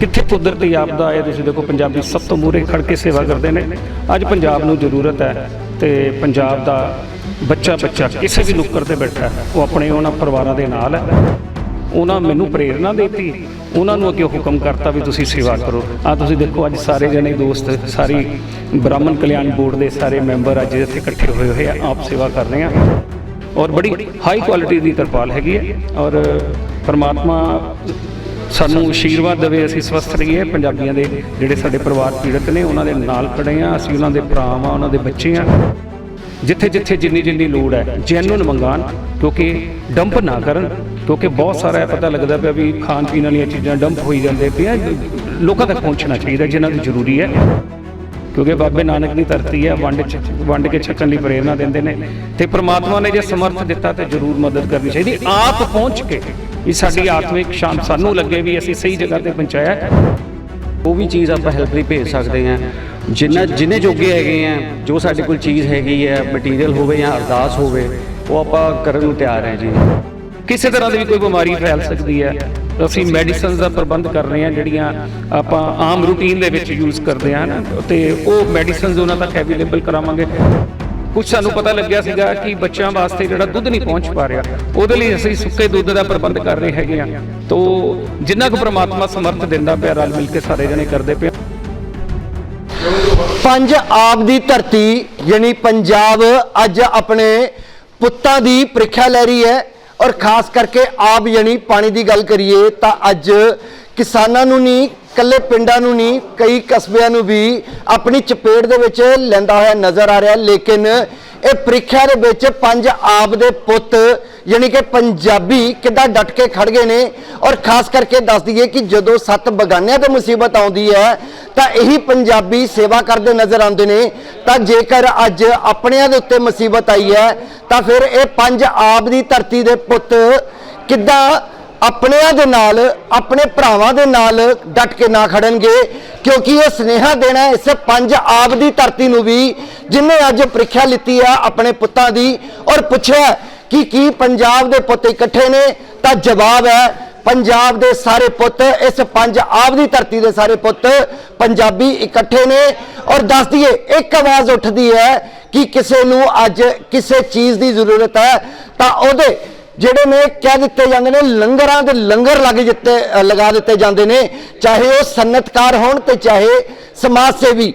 ਕਿੱਥੇ ਕੁਦਰਤੀ ਆਪਦਾ ਆਏ ਤੁਸੀਂ ਦੇਖੋ, ਪੰਜਾਬੀ ਸਭ ਤੋਂ ਮੂਹਰੇ ਖੜ ਕੇ ਸੇਵਾ ਕਰਦੇ ਨੇ। ਅੱਜ ਪੰਜਾਬ ਨੂੰ ਜ਼ਰੂਰਤ ਹੈ ਤੇ ਪੰਜਾਬ ਦਾ ਬੱਚਾ ਬੱਚਾ ਕਿਸੇ ਵੀ ਨੁੱਕਰ ਤੇ ਬੈਠਾ ਉਹ ਆਪਣੇ ਉਹਨਾਂ ਪਰਿਵਾਰਾਂ ਦੇ ਨਾਲ ਹੈ। ਉਹਨਾਂ ਮੈਨੂੰ ਪ੍ਰੇਰਣਾ ਦਿੱਤੀ, ਉਹਨਾਂ ਨੂੰ ਅੱਗੇ ਹੁਕਮ ਕਰਤਾ ਵੀ ਤੁਸੀਂ ਸੇਵਾ ਕਰੋ। ਆ ਤੁਸੀਂ ਦੇਖੋ, ਅੱਜ ਸਾਰੇ ਜਣੇ ਦੋਸਤ, ਸਾਰੀ ਬ੍ਰਾਹਮਣ ਕਲਿਆਣ ਬੋਰਡ ਦੇ ਸਾਰੇ ਮੈਂਬਰ ਅੱਜ ਇੱਥੇ ਇਕੱਠੇ ਹੋਏ ਹੋਏ ਆ, ਆਪ ਸੇਵਾ ਕਰ ਰਹੇ ਆ। ਔਰ ਬੜੀ ਹਾਈ ਕੁਆਲਿਟੀ ਦੀ ਤਰਪਾਲ ਹੈਗੀ ਹੈ। ਔਰ ਪਰਮਾਤਮਾ ਸਾਨੂੰ ਆਸ਼ੀਰਵਾਦ ਦੇਵੇ, ਅਸੀਂ ਸਵਸਥ ਰਹੀਏ। ਪੰਜਾਬੀਆਂ ਦੇ ਜਿਹੜੇ ਸਾਡੇ ਪਰਿਵਾਰ ਪੀੜਤ ਨੇ, ਉਹਨਾਂ ਦੇ ਨਾਲ ਖੜੇ ਆ। ਅਸੀਂ ਉਹਨਾਂ ਦੇ ਭਰਾ ਆ ਉਹਨਾਂ ਦੇ ਬੱਚੇ ਆ। ਜਿੱਥੇ ਜਿੱਥੇ ਜਿੰਨੀ ਜਿੰਨੀ ਲੋੜ ਹੈ ਜੈਨੂਨ ਮੰਗਾਣ, ਕਿਉਂਕਿ ਡੰਪ ਨਾ ਕਰਨ, ਕਿਉਂਕਿ ਬਹੁਤ ਸਾਰਾ ਪਤਾ ਲੱਗਦਾ ਪਿਆ ਵੀ ਖਾਣ ਪੀਣ ਵਾਲੀਆਂ ਚੀਜ਼ਾਂ ਡੰਪ ਹੋਈ ਜਾਂਦੇ ਪਿਆ ਲੋਕਾਂ ਤੱਕ ਪਹੁੰਚਣਾ ਚਾਹੀਦਾ, ਜਿਨ੍ਹਾਂ ਦੀ ਜ਼ਰੂਰੀ ਹੈ। ਕਿਉਂਕਿ ਬਾਬੇ ਨਾਨਕ ਦੀ ਧਰਤੀ ਹੈ, ਵੰਡ ਚ, ਵੰਡ ਕੇ ਛਕਣ ਲਈ ਪ੍ਰੇਰਣਾ ਦਿੰਦੇ ਨੇ। ਤੇ ਪ੍ਰਮਾਤਮਾ ਨੇ ਜੇ ਸਮਰਥ ਦਿੱਤਾ, ਤੇ ਜ਼ਰੂਰ ਮਦਦ ਕਰਨੀ ਚਾਹੀਦੀ। ਆਪ ਪਹੁੰਚ ਕੇ ਵੀ ਸਾਡੀ ਆਤਮਿਕ ਸ਼ਾਂਤ ਸਾਨੂੰ ਲੱਗੇ ਵੀ ਅਸੀਂ ਸਹੀ ਜਗ੍ਹਾ ਤੇ ਪਹੁੰਚਾਇਆ ਉਹ ਵੀ ਚੀਜ਼ ਆਪਾਂ ਹੈਲਪ ਲਈ ਭੇਜ ਸਕਦੇ ਹਾਂ। ਜਿੰਨਾ ਜਿੰਨੇ ਜੋਗੇ ਹੈਗੇ ਆ ਜੋ ਸਾਡੇ ਕੋਲ ਚੀਜ਼ ਹੈਗੀ ਹੈ ਮਟੀਰੀਅਲ ਹੋਵੇ ਜਾਂ ਅਰਦਾਸ ਹੋਵੇ, ਉਹ ਆਪਾਂ ਕਰਨ ਨੂੰ ਤਿਆਰ ਹੈ ਜੀ। ਕਿਸੇ ਤਰ੍ਹਾਂ ਦੀ ਵੀ ਕੋਈ ਬਿਮਾਰੀ ਫੈਲ ਸਕਦੀ ਹੈ, ਅਸੀਂ ਮੈਡੀਸਿਨਸ ਦਾ ਪ੍ਰਬੰਧ ਕਰ ਰਹੇ ਹਾਂ, ਜਿਹੜੀਆਂ ਆਪਾਂ ਆਮ ਰੂਟੀਨ ਦੇ ਵਿੱਚ ਯੂਜ਼ ਕਰਦੇ ਹਾਂ ਨਾ, ਤੇ ਉਹ ਮੈਡੀਸਿਨਸ ਉਹਨਾਂ ਤੱਕ ਅਵੇਲੇਬਲ ਕਰਾਵਾਂਗੇ। ਕੁਝ ਸਾਨੂੰ ਪਤਾ ਲੱਗਿਆ ਸੀਗਾ ਕਿ ਬੱਚਿਆਂ ਵਾਸਤੇ ਜਿਹੜਾ ਦੁੱਧ ਨਹੀਂ ਪਹੁੰਚ ਪਾ ਰਿਹਾ, ਉਹਦੇ ਲਈ ਅਸੀਂ ਸੁੱਕੇ ਦੁੱਧ ਦਾ ਪ੍ਰਬੰਧ ਕਰ ਰਹੇ ਹੈਗੇ ਆ ਤੋਂ ਜਿੰਨਾ ਕੁ ਪ੍ਰਮਾਤਮਾ ਸਮਰਥ ਦਿੰਦਾ ਪਿਆ, ਰਲ ਮਿਲ ਕੇ ਸਾਰੇ ਜਣੇ ਕਰਦੇ ਪਏ ਪੰਜ ਆਬ ਦੀ ਧਰਤੀ, ਯਾਨੀ ਪੰਜਾਬ ਅੱਜ ਆਪਣੇ ਪੁੱਤਾਂ ਦੀ ਪ੍ਰੀਖਿਆ ਲੈ ਰਹੀ ਹੈ ਔਰ ਖਾਸ ਕਰਕੇ ਆਬ ਯਾਨੀ ਪਾਣੀ ਦੀ ਗੱਲ ਕਰੀਏ ਤਾਂ ਅੱਜ ਕਿਸਾਨਾਂ ਨੂੰ ਨਹੀਂ ਕੱਲੇ ਪਿੰਡਾਂ ਨੂੰ ਨਹੀਂ, ਕਈ ਕਸਬਿਆਂ ਨੂੰ ਵੀ ਆਪਣੀ ਚਪੇਟ ਦੇ ਵਿੱਚ ਲੈਂਦਾ ਹੋਇਆ ਨਜ਼ਰ ਆ ਰਿਹਾ। ਲੇਕਿਨ ਇਹ ਪ੍ਰੀਖਿਆ ਦੇ ਵਿੱਚ ਪੰਜ ਆਪ ਦੇ ਪੁੱਤ, ਯਾਨੀ ਕਿ ਪੰਜਾਬੀ ਕਿੱਦਾਂ ਡਟ ਕੇ ਖੜ ਗਏ ਨੇ। ਔਰ ਖਾਸ ਕਰਕੇ ਦੱਸ ਦਈਏ ਕਿ ਜਦੋਂ ਸੱਤ ਬਗਾਨਿਆਂ ਤੇ ਮੁਸੀਬਤ ਆਉਂਦੀ ਹੈ, ਤਾਂ ਇਹੀ ਪੰਜਾਬੀ ਸੇਵਾ ਕਰਦੇ ਨਜ਼ਰ ਆਉਂਦੇ ਨੇ। ਤਾਂ ਜੇਕਰ ਅੱਜ ਆਪਣਿਆਂ ਦੇ ਉੱਤੇ ਮੁਸੀਬਤ ਆਈ ਹੈ, ਤਾਂ ਫਿਰ ਇਹ ਪੰਜ ਆਪ ਦੀ ਧਰਤੀ ਦੇ ਪੁੱਤ ਕਿੱਦਾਂ ਆਪਣਿਆਂ ਦੇ ਨਾਲ, ਆਪਣੇ ਭਰਾਵਾਂ ਦੇ ਨਾਲ ਡਟ ਕੇ ਨਾ ਖੜਨਗੇ, ਕਿਉਂਕਿ ਇਹ ਸਨੇਹਾ ਦੇਣਾ ਇਸ ਪੰਜ ਆਬ ਦੀ ਧਰਤੀ ਨੂੰ ਵੀ ਜਿਨਨੇ ਅੱਜ ਪ੍ਰੀਖਿਆ ਲਿੱਤੀ ਆ ਆਪਣੇ ਪੁੱਤਾਂ ਦੀ, ਔਰ ਪੁੱਛਿਆ ਕਿ ਕੀ ਪੰਜਾਬ ਦੇ ਪੁੱਤ ਇਕੱਠੇ ਨੇ, ਤਾਂ ਜਵਾਬ ਹੈ, ਪੰਜਾਬ ਦੇ ਸਾਰੇ ਪੁੱਤ, ਇਸ ਪੰਜ ਆਬ ਦੀ ਧਰਤੀ ਦੇ ਸਾਰੇ ਪੁੱਤ ਪੰਜਾਬੀ ਇਕੱਠੇ ਨੇ, ਔਰ ਦੱਸ ਦਈਏ, ਇੱਕ ਆਵਾਜ਼ ਉੱਠਦੀ ਹੈ ਕਿ ਕਿਸੇ ਨੂੰ ਅੱਜ ਕਿਸੇ ਚੀਜ਼ ਦੀ ਜ਼ਰੂਰਤ ਹੈ, ਤਾਂ ਉਹਦੇ ਜਿਹੜੇ ਨੇ ਕਹਿ ਦਿੱਤੇ ਜਾਂਦੇ ਨੇ, ਲੰਗਰਾਂ ਦੇ ਲੰਗਰ ਲੱਗ ਜਿੱਤੇ ਲਗਾ ਦਿੱਤੇ ਜਾਂਦੇ ਨੇ, ਚਾਹੇ ਉਹ ਸਨਅਤਕਾਰ ਹੋਣ ਤੇ ਚਾਹੇ ਸਮਾਜ ਸੇਵੀ।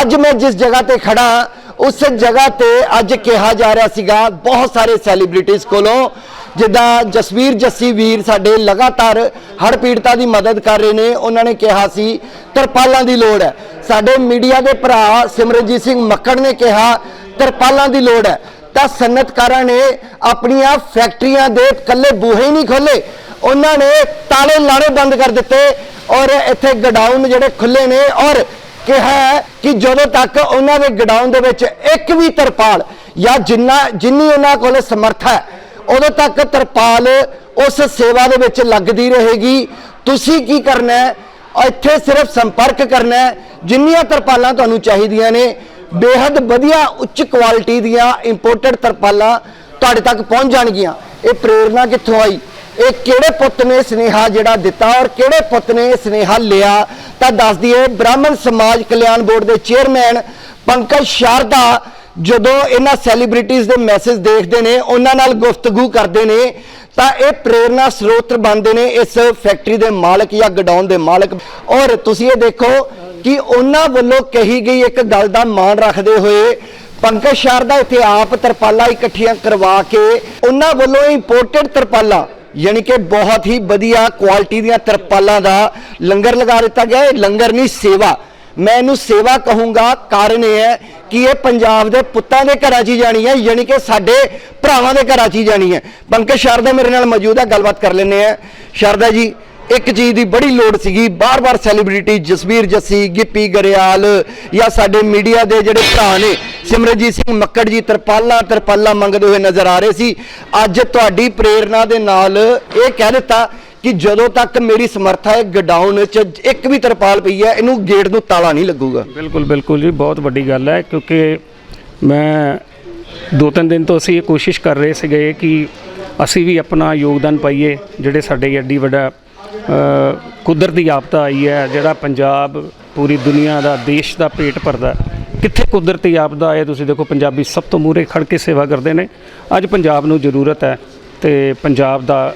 ਅੱਜ ਮੈਂ ਜਿਸ ਜਗ੍ਹਾ ਤੇ ਖੜਾ, ਉਸ ਜਗ੍ਹਾ ਤੇ ਅੱਜ ਕਿਹਾ ਜਾ ਰਿਹਾ ਸੀਗਾ, ਬਹੁਤ ਸਾਰੇ ਸੈਲੀਬ੍ਰਿਟੀਜ਼ ਕੋਲੋਂ, ਜਿੱਦਾਂ ਜਸਵੀਰ ਜੱਸੀ ਵੀਰ ਸਾਡੇ ਲਗਾਤਾਰ ਹੜ੍ਹ ਪੀੜਤਾਂ ਦੀ ਮਦਦ ਕਰ ਰਹੇ ਨੇ, ਉਹਨਾਂ ਨੇ ਕਿਹਾ ਸੀ, ਤਰਪਾਲਾਂ ਦੀ ਲੋੜ ਹੈ। ਸਾਡੇ ਮੀਡੀਆ ਦੇ ਭਰਾ ਸਿਮਰਨਜੀਤ ਸਿੰਘ ਮੱਕੜ ਨੇ ਕਿਹਾ, ਤਰਪਾਲਾਂ ਦੀ ਲੋੜ ਹੈ। ਤਾਂ ਸਨਅਤਕਾਰਾਂ ਨੇ ਆਪਣੀਆਂ ਫੈਕਟਰੀਆਂ ਦੇ ਕੱਲੇ ਬੂਹੇ ਹੀ ਨਹੀਂ ਖੋਲੇ ਉਹਨਾਂ ਨੇ ਤਾਲੇ ਲਾਣੇ ਬੰਦ ਕਰ ਦਿੱਤੇ ਔਰ ਇੱਥੇ ਗਡਾਊਨ ਜਿਹੜੇ ਖੁੱਲੇ ਨੇ ਔਰ ਕਿਹਾ ਕਿ ਜਦੋਂ ਤੱਕ ਉਹਨਾਂ ਦੇ ਗਡਾਊਨ ਦੇ ਵਿੱਚ ਇੱਕ ਵੀ ਤਰਪਾਲ ਜਾਂ ਜਿੰਨਾ ਜਿੰਨੀ ਉਹਨਾਂ ਕੋਲ ਸਮਰੱਥਾ ਹੈ, ਉਦੋਂ ਤੱਕ ਤਰਪਾਲ ਉਸ ਸੇਵਾ ਦੇ ਵਿੱਚ ਲੱਗਦੀ ਰਹੇਗੀ। ਤੁਸੀਂ ਕੀ ਕਰਨਾ ਹੈ? ਇੱਥੇ ਸਿਰਫ ਸੰਪਰਕ ਕਰਨਾ ਹੈ। ਜਿੰਨੀਆਂ ਤਰਪਾਲਾਂ ਤੁਹਾਨੂੰ ਚਾਹੀਦੀਆਂ ਨੇ ਬੇहद ਵਧੀਆ ਉੱਚ ਕੁਆਲਿਟੀ ਦੀਆਂ ਇੰਪੋਰਟਡ ਤਰਪਾਲਾਂ ਤੁਹਾਡੇ ਤੱਕ ਪਹੁੰਚ ਜਾਣਗੀਆਂ। ਇਹ ਪ੍ਰੇਰਣਾ ਕਿੱਥੋਂ ਆਈ? ਇਹ ਕਿਹੜੇ ਪੁੱਤ ਨੇ ਸਨੇਹਾ ਜਿਹੜਾ ਦਿੱਤਾ ਔਰ ਕਿਹੜੇ ਪੁੱਤ ਨੇ ਇਹ ਸਨੇਹਾ ਲਿਆ? ਤਾਂ ਦੱਸ ਦਈਏ ਬ੍ਰਾਹਮਣ ਸਮਾਜ ਕਲਿਆਣ ਬੋਰਡ ਦੇ ਚੇਅਰਮੈਨ ਪੰਕਜ ਸ਼ਾਰਦਾ ਜਦੋਂ ਇਹਨਾਂ ਸੈਲੀਬ੍ਰਿਟੀਜ਼ ਦੇ ਮੈਸੇਜ ਦੇਖਦੇ ਨੇ, ਉਹਨਾਂ ਨਾਲ ਗੁਫ਼ਤਗੂ ਕਰਦੇ ਨੇ, ਤਾਂ ਇਹ ਪ੍ਰੇਰਣਾ ਸਰੋਤ ਬਣਦੇ ਨੇ ਇਸ ਫੈਕਟਰੀ ਦੇ ਮਾਲਕ ਜਾਂ ਗਡਾਊਨ ਦੇ ਮਾਲਕ। ਔਰ ਤੁਸੀਂ ਇਹ ਦੇਖੋ ਕਿ ਉਹਨਾਂ ਵੱਲੋਂ ਕਹੀ ਗਈ ਇੱਕ ਗੱਲ ਦਾ ਮਾਣ ਰੱਖਦੇ ਹੋਏ ਪੰਕਜ ਸ਼ਾਰਦਾ ਇੱਥੇ ਆਪ ਤਰਪਾਲਾਂ ਇਕੱਠੀਆਂ ਕਰਵਾ ਕੇ ਉਹਨਾਂ ਵੱਲੋਂ ਇੰਪੋਰਟਡ ਤਰਪਾਲਾ, ਯਾਨੀ ਕਿ ਬਹੁਤ ਹੀ ਵਧੀਆ ਕੁਆਲਿਟੀ ਦੀਆਂ ਤਰਪਾਲਾਂ ਦਾ ਲੰਗਰ ਲਗਾ ਦਿੱਤਾ ਗਿਆ। ਇਹ ਲੰਗਰ ਨਹੀਂ, ਸੇਵਾ। ਮੈਂ ਇਹਨੂੰ ਸੇਵਾ ਕਹੂੰਗਾ। ਕਾਰਨ ਇਹ ਹੈ ਕਿ ਇਹ ਪੰਜਾਬ ਦੇ ਪੁੱਤਾਂ ਦੇ ਘਰਾਂ 'ਚ ਹੀ ਜਾਣੀ ਹੈ, ਯਾਨੀ ਕਿ ਸਾਡੇ ਭਰਾਵਾਂ ਦੇ ਘਰਾਂ 'ਚ ਹੀ ਜਾਣੀ ਹੈ। ਪੰਕਜ ਸ਼ਾਰਦਾ ਮੇਰੇ ਨਾਲ ਮੌਜੂਦ ਹੈ ਗੱਲਬਾਤ ਕਰ ਲੈਂਦੇ ਆ ਸ਼ਾਰਦਾ ਜੀ ਇੱਕ ਚੀਜ਼ ਦੀ ਬੜੀ ਲੋੜ ਸੀਗੀ। ਬਾਰ-ਬਾਰ ਸੈਲੀਬ੍ਰਿਟੀ ਜਸਵੀਰ ਜੱਸੀ, ਗਿੱਪੀ ਗਰੇਵਾਲ ਜਾਂ ਸਾਡੇ ਮੀਡੀਆ ਦੇ ਜਿਹੜੇ ਭਰਾ ਨੇ, ਸਿਮਰਨਜੀਤ ਸਿੰਘ ਮੱਕੜ ਜੀ ਤਰਪਾਲਾਂ ਤਰਪਾਲਾਂ ਮੰਗਦੇ ਹੋਏ ਨਜ਼ਰ ਆ ਰਹੇ ਸੀ। ਅੱਜ ਤੁਹਾਡੀ ਪ੍ਰੇਰਣਾ ਦੇ ਨਾਲ ਇਹ ਕਹਿ ਦਿੱਤਾ ਕਿ ਜਦੋਂ ਤੱਕ ਮੇਰੀ ਸਮਰੱਥਾ ਹੈ ਗਡਾਊਨ 'ਚ ਇੱਕ ਵੀ ਤਰਪਾਲ ਪਈ ਹੈ, ਇਹਨੂੰ ਗੇਟ ਨੂੰ ਤਾਲਾ ਨਹੀਂ ਲੱਗੂਗਾ। ਬਿਲਕੁਲ ਬਿਲਕੁਲ ਜੀ, ਬਹੁਤ ਵੱਡੀ ਗੱਲ ਹੈ, ਕਿਉਂਕਿ ਮੈਂ ਦੋ ਤਿੰਨ ਦਿਨ ਤੋਂ ਅਸੀਂ ਇਹ ਕੋਸ਼ਿਸ਼ ਕਰ ਰਹੇ ਸੀਗੇ ਕਿ ਅਸੀਂ ਵੀ ਆਪਣਾ ਯੋਗਦਾਨ ਪਾਈਏ, ਜਿਹੜੇ ਸਾਡੇ ਐਡੀ ਵੱਡਾ ਕੁਦਰਤੀ ਆਪਦਾ ਆਈ ਹੈ, ਜਿਹੜਾ ਪੰਜਾਬ ਪੂਰੀ ਦੁਨੀਆ ਦਾ, ਦੇਸ਼ ਦਾ ਪੇਟ ਭਰਦਾ ਕਿੱਥੇ ਕੁਦਰਤੀ ਆਪਦਾ ਆਏ ਤੁਸੀਂ ਦੇਖੋ, ਪੰਜਾਬੀ ਸਭ ਤੋਂ ਮੂਹਰੇ ਖੜ ਕੇ ਸੇਵਾ ਕਰਦੇ ਨੇ। ਅੱਜ ਪੰਜਾਬ ਨੂੰ ਜ਼ਰੂਰਤ ਹੈ ਤੇ ਪੰਜਾਬ ਦਾ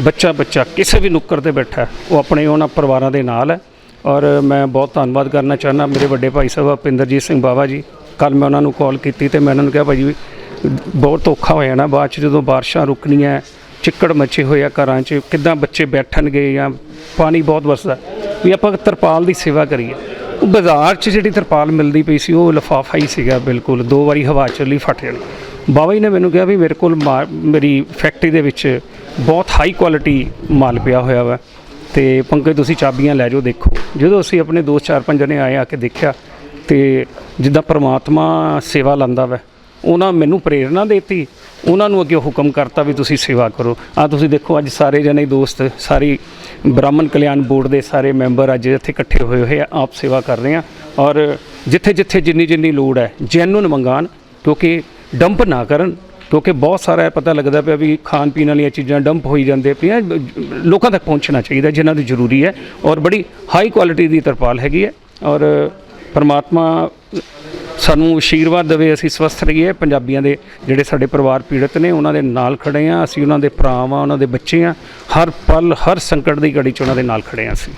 ਬੱਚਾ ਬੱਚਾ ਕਿਸੇ ਵੀ ਨੁੱਕਰ ਤੇ ਬੈਠਾ ਉਹ ਆਪਣੇ ਉਹਨਾਂ ਪਰਿਵਾਰਾਂ ਦੇ ਨਾਲ ਹੈ। ਔਰ ਮੈਂ ਬਹੁਤ ਧੰਨਵਾਦ ਕਰਨਾ ਚਾਹੁੰਦਾ ਮੇਰੇ ਵੱਡੇ ਭਾਈ ਸਾਹਿਬ ਭਿੰਦਰਜੀਤ ਸਿੰਘ ਬਾਵਾ ਜੀ। ਕੱਲ ਮੈਂ ਉਹਨਾਂ ਨੂੰ ਕਾਲ ਕੀਤੀ ਤੇ ਮੈਂ ਉਹਨਾਂ ਨੂੰ ਕਿਹਾ ਭਾਜੀ ਬਹੁਤ ਔਖਾ ਹੋਇਆ ਨਾ ਬਾਅਦ ਚ ਜਦੋਂ ਬਾਰਿਸ਼ਾਂ ਰੁਕਣੀਆਂ ਚਿੱਕੜ ਮੱਚੇ ਹੋਏ ਆ ਘਰਾਂ 'ਚ, ਕਿੱਦਾਂ ਬੱਚੇ ਬੈਠਣਗੇ ਜਾਂ ਪਾਣੀ ਬਹੁਤ ਵਸਦਾ। ਵੀ ਆਪਾਂ ਤਰਪਾਲ ਦੀ ਸੇਵਾ ਕਰੀਏ। ਉਹ ਬਾਜ਼ਾਰ 'ਚ ਜਿਹੜੀ ਤਰਪਾਲ ਮਿਲਦੀ ਪਈ ਸੀ, ਉਹ ਲਿਫਾਫਾ ਹੀ ਸੀਗਾ ਬਿਲਕੁਲ। ਦੋ ਵਾਰੀ ਹਵਾ ਚੱਲੀ ਫਟ ਜਾਣੀ। ਬਾਬਾ ਜੀ ਨੇ ਮੈਨੂੰ ਕਿਹਾ ਵੀ ਮੇਰੇ ਕੋਲ ਮਾ- ਮੇਰੀ ਫੈਕਟਰੀ ਦੇ ਵਿੱਚ ਬਹੁਤ ਹਾਈ ਕੁਆਲਿਟੀ ਮਾਲ ਪਿਆ ਹੋਇਆ ਵਾ। ਤੇ ਪੰਕਜ, ਤੁਸੀਂ ਚਾਬੀਆਂ ਲੈ ਜਾਓ, ਦੇਖੋ। ਜਦੋਂ ਅਸੀਂ ਆਪਣੇ ਦੋ ਚਾਰ ਪੰਜ ਜਣੇ ਆਏ ਆ ਕੇ ਦੇਖਿਆ, ਤੇ ਜਿੱਦਾਂ ਪ੍ਰਮਾਤਮਾ ਸੇਵਾ ਲਾਂਦਾ ਵਾ, ਉਹਨਾਂ ਮੈਨੂੰ ਪ੍ਰੇਰਣਾ ਦਿੱਤੀ। ਉਹਨਾਂ ਨੂੰ ਅੱਗੇ ਹੁਕਮ ਕਰਤਾ ਵੀ ਤੁਸੀਂ ਸੇਵਾ ਕਰੋ। ਆ ਤੁਸੀਂ ਦੇਖੋ, ਅੱਜ ਸਾਰੇ ਜਣੇ ਦੋਸਤ, ਸਾਰੀ ਬ੍ਰਾਹਮਣ ਕਲਿਆਣ ਬੋਰਡ ਦੇ ਸਾਰੇ ਮੈਂਬਰ ਅੱਜ ਇੱਥੇ ਇਕੱਠੇ ਹੋਏ ਹੋਏ ਆ, ਆਪ ਸੇਵਾ ਕਰ ਰਹੇ ਆ। ਔਰ ਜਿੱਥੇ ਜਿੱਥੇ ਜਿੰਨੀ ਜਿੰਨੀ ਲੋੜ ਹੈ ਜੈਨੂਨ ਮੰਗਾਣ, ਕਿਉਂਕਿ ਡੰਪ ਨਾ ਕਰਨ, ਕਿਉਂਕਿ ਬਹੁਤ ਸਾਰਾ ਪਤਾ ਲੱਗਦਾ ਪਿਆ ਵੀ ਖਾਣ ਪੀਣ ਵਾਲੀਆਂ ਚੀਜ਼ਾਂ ਡੰਪ ਹੋਈ ਜਾਂਦੇ ਪਈਆਂ, ਲੋਕਾਂ ਤੱਕ ਪਹੁੰਚਣਾ ਚਾਹੀਦਾ, ਜਿਨ੍ਹਾਂ ਦੀ ਜ਼ਰੂਰੀ ਹੈ। ਔਰ ਬੜੀ ਹਾਈ ਕੁਆਲਿਟੀ ਦੀ ਤਰਪਾਲ ਹੈਗੀ ਹੈ। ਔਰ ਪਰਮਾਤਮਾ ਸਾਨੂੰ ਆਸ਼ੀਰਵਾਦ ਦੇਵੇ ਅਸੀਂ ਸਵਸਥ ਰਹੀਏ। ਪੰਜਾਬੀਆਂ ਦੇ ਜਿਹੜੇ ਸਾਡੇ ਪਰਿਵਾਰ ਪੀੜਤ ਨੇ ਉਹਨਾਂ ਦੇ ਨਾਲ ਖੜੇ ਆ। ਅਸੀਂ ਉਹਨਾਂ ਦੇ ਭਰਾ ਆ ਉਹਨਾਂ ਦੇ ਬੱਚੇ ਆ। ਹਰ ਪਲ ਹਰ ਸੰਕਟ ਦੀ ਘੜੀ 'ਚ ਉਹਨਾਂ ਦੇ ਨਾਲ ਖੜੇ ਆ ਅਸੀਂ।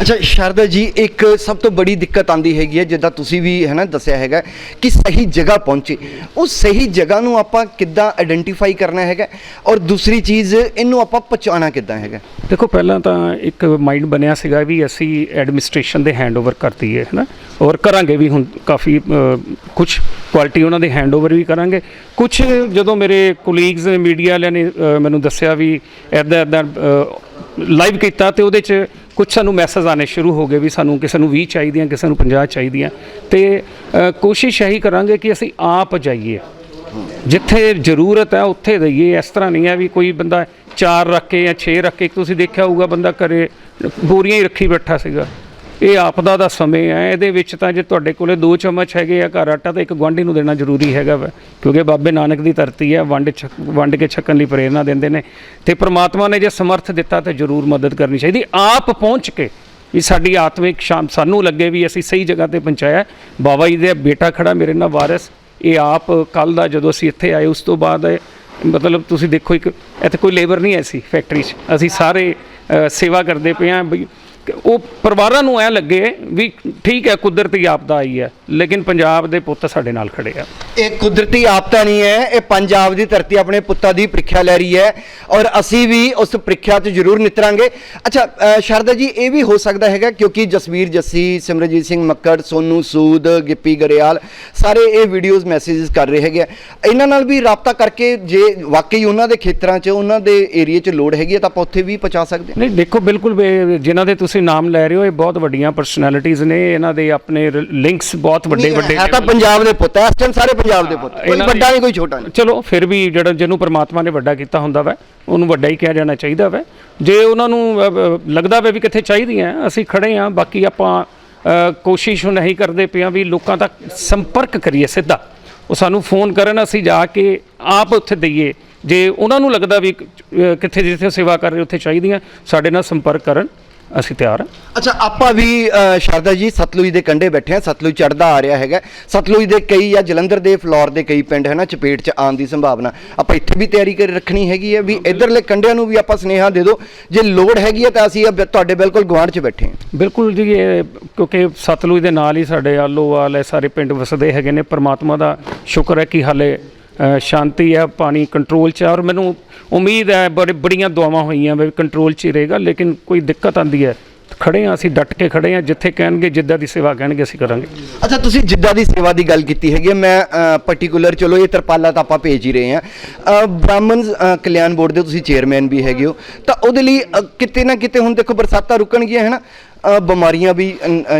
ਅੱਛਾ ਸ਼ਾਰਦਾ ਜੀ ਇੱਕ ਸਭ ਤੋਂ ਬੜੀ ਦਿੱਕਤ ਆਂਦੀ ਹੈਗੀ ਹੈ ਜਿੱਦਾਂ ਤੁਸੀਂ ਵੀ ਹੈ ਨਾ ਦੱਸਿਆ ਹੈਗਾ ਕਿ ਸਹੀ ਜਗ੍ਹਾ ਪਹੁੰਚੇ। ਉਹ ਸਹੀ ਜਗ੍ਹਾ ਨੂੰ ਆਪਾਂ ਕਿੱਦਾਂ ਆਇਡੈਂਟੀਫਾਈ ਕਰਨਾ ਹੈਗਾ? ਔਰ ਦੂਸਰੀ ਚੀਜ਼ ਇਹਨੂੰ ਆਪਾਂ ਪਹੁੰਚਾਉਣਾ ਕਿੱਦਾਂ ਹੈਗਾ? ਦੇਖੋ ਪਹਿਲਾਂ ਤਾਂ ਇੱਕ ਮਾਈਂਡ ਬਣਿਆ ਸੀਗਾ ਵੀ ਅਸੀਂ ਐਡਮਿਨਿਸਟ੍ਰੇਸ਼ਨ ਦੇ ਹੈਂਡਓਵਰ ਕਰ ਦਈਏ ਹੈ ਨਾ? ਔਰ ਕਰਾਂਗੇ ਵੀ ਹੁਣ ਕਾਫੀ ਕੁਝ ਕੁਆਲਿਟੀ ਉਹਨਾਂ ਦੇ ਹੈਂਡਓਵਰ ਵੀ ਕਰਾਂਗੇ। ਕੁਝ ਜਦੋਂ ਮੇਰੇ ਕੋਲੀਗਸ ਮੀਡੀਆ ਵਾਲਿਆਂ ਨੇ ਮੈਨੂੰ ਦੱਸਿਆ ਵੀ ਐਦਾਂ ਐਦਾਂ ਲਾਈਵ ਕੀਤਾ ਤੇ ਉਹਦੇ 'ਚ ਕੁਝ ਸਾਨੂੰ ਮੈਸੇਜ ਆਨੇ ਸ਼ੁਰੂ ਹੋ ਗਏ ਵੀ ਸਾਨੂੰ ਕਿਸੇ ਨੂੰ 20 ਚਾਹੀਦੀਆਂ, ਕਿਸੇ ਨੂੰ 50 ਚਾਹੀਦੀਆਂ। ਤੇ ਕੋਸ਼ਿਸ਼ ਇਹੀ ਕਰਾਂਗੇ ਕਿ ਅਸੀਂ ਆਪ ਜਾਈਏ। ਜਿੱਥੇ ਜ਼ਰੂਰਤ ਹੈ ਉੱਥੇ ਦਈਏ ਇਸ ਤਰ੍ਹਾਂ ਨਹੀਂ ਹੈ ਵੀ ਕੋਈ ਬੰਦਾ ਚਾਰ ਰੱਖ ਕੇ ਜਾਂ 6 ਰੱਖ ਕੇ ਤੁਸੀਂ ਦੇਖਿਆ ਹੋਊਗਾ ਬੰਦਾ ਕਰੇ ਬੋਰੀਆਂ ਹੀ ਰੱਖੀ ਬੈਠਾ ਸੀਗਾ। ਇਹ ਆਪਦਾ ਦਾ ਸਮੇਂ ਹੈ। ਇਹਦੇ ਵਿੱਚ ਤਾਂ ਜੇ ਤੁਹਾਡੇ ਕੋਲੇ ਦੋ ਚਮਚ ਹੈਗੇ ਆ ਘਰ ਆਟਾ, ਤਾਂ ਇੱਕ ਗੁਆਂਢੀ ਨੂੰ ਦੇਣਾ ਜ਼ਰੂਰੀ ਹੈਗਾ ਵਾ, ਕਿਉਂਕਿ ਬਾਬੇ ਨਾਨਕ ਦੀ ਧਰਤੀ ਹੈ, ਵੰਡ ਛਕ- ਵੰਡ ਕੇ ਛਕਣ ਲਈ ਪ੍ਰੇਰਣਾ ਦਿੰਦੇ ਨੇ। ਤੇ ਪ੍ਰਮਾਤਮਾ ਨੇ ਜੇ ਸਮਰਥ ਦਿੱਤਾ, ਤਾਂ ਜ਼ਰੂਰ ਮਦਦ ਕਰਨੀ ਚਾਹੀਦੀ। ਆਪ ਪਹੁੰਚ ਕੇ ਵੀ ਸਾਡੀ ਆਤਮਿਕ ਸ਼ਾਮ ਸਾਨੂੰ ਲੱਗੇ ਵੀ ਅਸੀਂ ਸਹੀ ਜਗ੍ਹਾ ਤੇ ਪਹੁੰਚਾਇਆ। ਬਾਬਾ ਜੀ ਦੇ ਬੇਟਾ ਖੜਾ ਮੇਰੇ ਨਾਲ ਵਾਰਿਸ। ਇਹ ਆਪ ਕੱਲ ਦਾ ਜਦੋਂ ਅਸੀਂ ਇੱਥੇ ਆਏ, ਉਸ ਤੋਂ ਬਾਅਦ ਮਤਲਬ ਤੁਸੀਂ ਦੇਖੋ ਇੱਕ, ਇੱਥੇ ਕੋਈ ਲੇਬਰ ਨਹੀਂ ਐਸੀ ਫੈਕਟਰੀ 'ਚ। ਅਸੀਂ ਸਾਰੇ ਸੇਵਾ ਕਰਦੇ ਪਏ ਹਾਂ ਵੀ ਉਹ ਪਰਿਵਾਰਾਂ ਨੂੰ ਐ ਲੱਗੇ ਵੀ ਠੀਕ ਹੈ ਕੁਦਰਤੀ ਆਪਦਾ ਆਈ ਹੈ ਲੇਕਿਨ ਪੰਜਾਬ ਦੇ ਪੁੱਤ ਸਾਡੇ ਨਾਲ ਖੜੇ ਆ। ਇਹ ਕੁਦਰਤੀ ਆਪਤਾ ਨਹੀਂ ਹੈ ਇਹ ਪੰਜਾਬ ਦੀ ਧਰਤੀ ਆਪਣੇ ਪੁੱਤਾਂ ਦੀ ਪ੍ਰੀਖਿਆ ਲੈ ਰਹੀ ਹੈ ਔਰ ਅਸੀਂ ਵੀ ਉਸ ਪ੍ਰੀਖਿਆ 'ਚ ਜ਼ਰੂਰ ਨਿਤਰਾਂਗੇ। ਅੱਛਾ ਸ਼ਾਰਦਾ ਜੀ ਇਹ ਵੀ ਹੋ ਸਕਦਾ ਹੈਗਾ ਕਿਉਂਕਿ ਜਸਵੀਰ ਜੱਸੀ ਸਿਮਰਜੀਤ ਸਿੰਘ ਮੱਕੜ ਸੋਨੂ ਸੂਦ ਗਿੱਪੀ ਗਰੇਵਾਲ ਸਾਰੇ ਇਹ ਵੀਡੀਓਜ਼ ਮੈਸੇजेस ਕਰ ਰਹੇ ਹੈਗੇ। ਇਹਨਾਂ ਨਾਲ ਵੀ ਰਾਬਤਾ ਕਰਕੇ ਜੇ ਵਾਕਈ ਉਹਨਾਂ ਦੇ ਖੇਤਰਾਂ 'ਚ ਉਹਨਾਂ ਦੇ ਏਰੀਆ 'ਚ ਲੋੜ ਹੈਗੀ ਤਾਂ ਆਪਾਂ ਉੱਥੇ ਵੀ ਪਹੁੰਚਾ ਸਕਦੇ ਨਹੀਂ ਦੇਖੋ ਬਿਲਕੁਲ ਜਿਨ੍ਹਾਂ ਦੇ ਤੁਸੀਂ ਨਾਮ ਲੈ ਰਹੇ ਹੋ ਇਹ ਬਹੁਤ ਵੱਡੀਆਂ ਪਰਸਨੈਲਿਟੀਆਂ ਨੇ ਇਹਨਾਂ ਦੇ ਆਪਣੇ ਲਿੰਕਸ ਬਹੁਤ ਵੱਡੇ ਵੱਡੇ ਹੈ ਤਾਂ ਪੰਜਾਬ ਦੇ ਪੁੱਤ ਇਸ ਟਾਈਮ ਸਾਰੇ ਪੰਜਾਬ ਦੇ ਪੁੱਤ। ਕੋਈ ਵੱਡਾ ਨਹੀਂ ਕੋਈ ਛੋਟਾ ਨਹੀਂ। ਚਲੋ ਫਿਰ ਵੀ ਜਿਹੜਾ ਜਿਹਨੂੰ ਪ੍ਰਮਾਤਮਾ ਨੇ ਵੱਡਾ ਕੀਤਾ ਹੁੰਦਾ ਵਾ ਉਹਨੂੰ ਵੱਡਾ ਹੀ ਕਿਹਾ ਜਾਣਾ ਚਾਹੀਦਾ ਵਾ। ਜੇ ਉਹਨਾਂ ਨੂੰ ਲੱਗਦਾ ਵਾ ਵੀ ਕਿੱਥੇ ਚਾਹੀਦੀਆਂ ਅਸੀਂ ਖੜੇ ਆ ਬਾਕੀ ਆਪਾਂ ਕੋਸ਼ਿਸ਼ ਨਹੀਂ ਕਰਦੇ ਪਿਆ ਵੀ ਲੋਕਾਂ ਤੱਕ ਸੰਪਰਕ ਕਰੀਏ ਸਿੱਧਾ। ਉਹ ਸਾਨੂੰ ਫੋਨ ਕਰਨ ਅਸੀਂ ਜਾ ਕੇ ਆਪ ਉੱਥੇ ਦਈਏ। ਜੇ ਉਹਨਾਂ ਨੂੰ ਲੱਗਦਾ ਵੀ ਕਿੱਥੇ ਜਿੱਥੇ ਸੇਵਾ ਕਰ ਰਹੇ ਉੱਥੇ ਚਾਹੀਦੀਆਂ ਸਾਡੇ ਨਾਲ ਸੰਪਰਕ ਕਰਨ। ਅਸੀਂ ਤਿਆਰ ਹਾਂ। ਅੱਛਾ ਆਪਾਂ ਵੀ ਅ, ਸ਼ਾਰਦਾ ਜੀ ਸਤਲੁਜ ਦੇ ਕੰਢੇ ਬੈਠੇ ਆ ਸਤਲੁਜ ਚੜਦਾ ਆ ਰਿਹਾ ਹੈਗਾ। ਸਤਲੁਜ ਦੇ ਕਈ ਜਾਂ ਜਲੰਧਰ ਦੇ ਫਲੋਰ ਦੇ ਕਈ ਪਿੰਡ ਹੈ ਨਾ ਚਪੇਟ 'ਚ ਆਉਣ ਦੀ ਸੰਭਾਵਨਾ। ਆਪਾਂ ਇੱਥੇ ਵੀ ਤਿਆਰੀ ਕਰ ਰੱਖਣੀ ਹੈਗੀ ਹੈ ਵੀ ਇਧਰਲੇ ਕੰਢਿਆਂ ਨੂੰ ਵੀ ਆਪਾਂ ਸੁਨੇਹਾ ਦੇ ਦਿਓ। ਜੇ ਲੋੜ ਹੈਗੀ ਹੈ ਤਾਂ ਅਸੀਂ ਅਬ ਤੁਹਾਡੇ ਬਿਲਕੁਲ ਗੁਆਂਢ 'ਚ ਬੈਠੇ ਹਾਂ। ਬਿਲਕੁਲ ਜੀ ਇਹ ਕਿਉਂਕਿ ਸਤਲੁਜ ਦੇ ਨਾਲ ਹੀ ਸਾਡੇ ਆਲੋਵਾਲ ਇਹ ਸਾਰੇ ਪਿੰਡ ਵਸਦੇ ਹੈਗੇ ਨੇ। ਪ੍ਰਮਾਤਮਾ ਦਾ ਸ਼ੁਕਰ ਹੈ ਕਿ ਹਾਲੇ ਸ਼ਾਂਤੀ ਹੈ ਪਾਣੀ ਕੰਟਰੋਲ 'ਚ ਹੈ ਔਰ ਮੈਨੂੰ ਉਮੀਦ ਹੈ ਬੜੇ ਬੜੀਆਂ ਦੁਆਵਾਂ ਹੋਈਆਂ ਵੀ ਕੰਟਰੋਲ 'ਚ ਹੀ ਰਹੇਗਾ ਲੇਕਿਨ ਕੋਈ ਦਿੱਕਤ ਆਂਦੀ ਹੈ ਖੜੇ ਹਾਂ ਅਸੀਂ ਡਟ ਕੇ ਖੜੇ ਹਾਂ ਜਿੱਥੇ ਕਹਿਣਗੇ ਜਿੱਦਾਂ ਦੀ ਸੇਵਾ ਕਹਿਣਗੇ ਅਸੀਂ ਕਰਾਂਗੇ। ਅੱਛਾ ਤੁਸੀਂ ਜਿੱਦਾਂ ਦੀ ਸੇਵਾ ਦੀ ਗੱਲ ਕੀਤੀ ਹੈਗੀ ਹੈ, ਮੈਂ ਪਾਰਟਿਕੂਲਰ ਚਲੋ ਇਹ ਤਰਪਾਲਾ ਤਾਂ ਆਪਾਂ ਭੇਜ ਹੀ ਰਹੇ ਹਾਂ। ਬ੍ਰਾਹਮਣ ਕਲਿਆਣ ਬੋਰਡ ਦੇ ਤੁਸੀਂ ਚੇਅਰਮੈਨ ਵੀ ਹੈਗੇ ਹੋ ਤਾਂ ਉਹਦੇ ਲਈ ਕਿਤੇ ਨਾ ਕਿਤੇ ਹੁਣ ਦੇਖੋ ਬਰਸਾਤਾਂ ਰੁਕਣਗੀਆਂ ਹੈ ਨਾ? ਅ, ਬਿਮਾਰੀਆਂ ਵੀ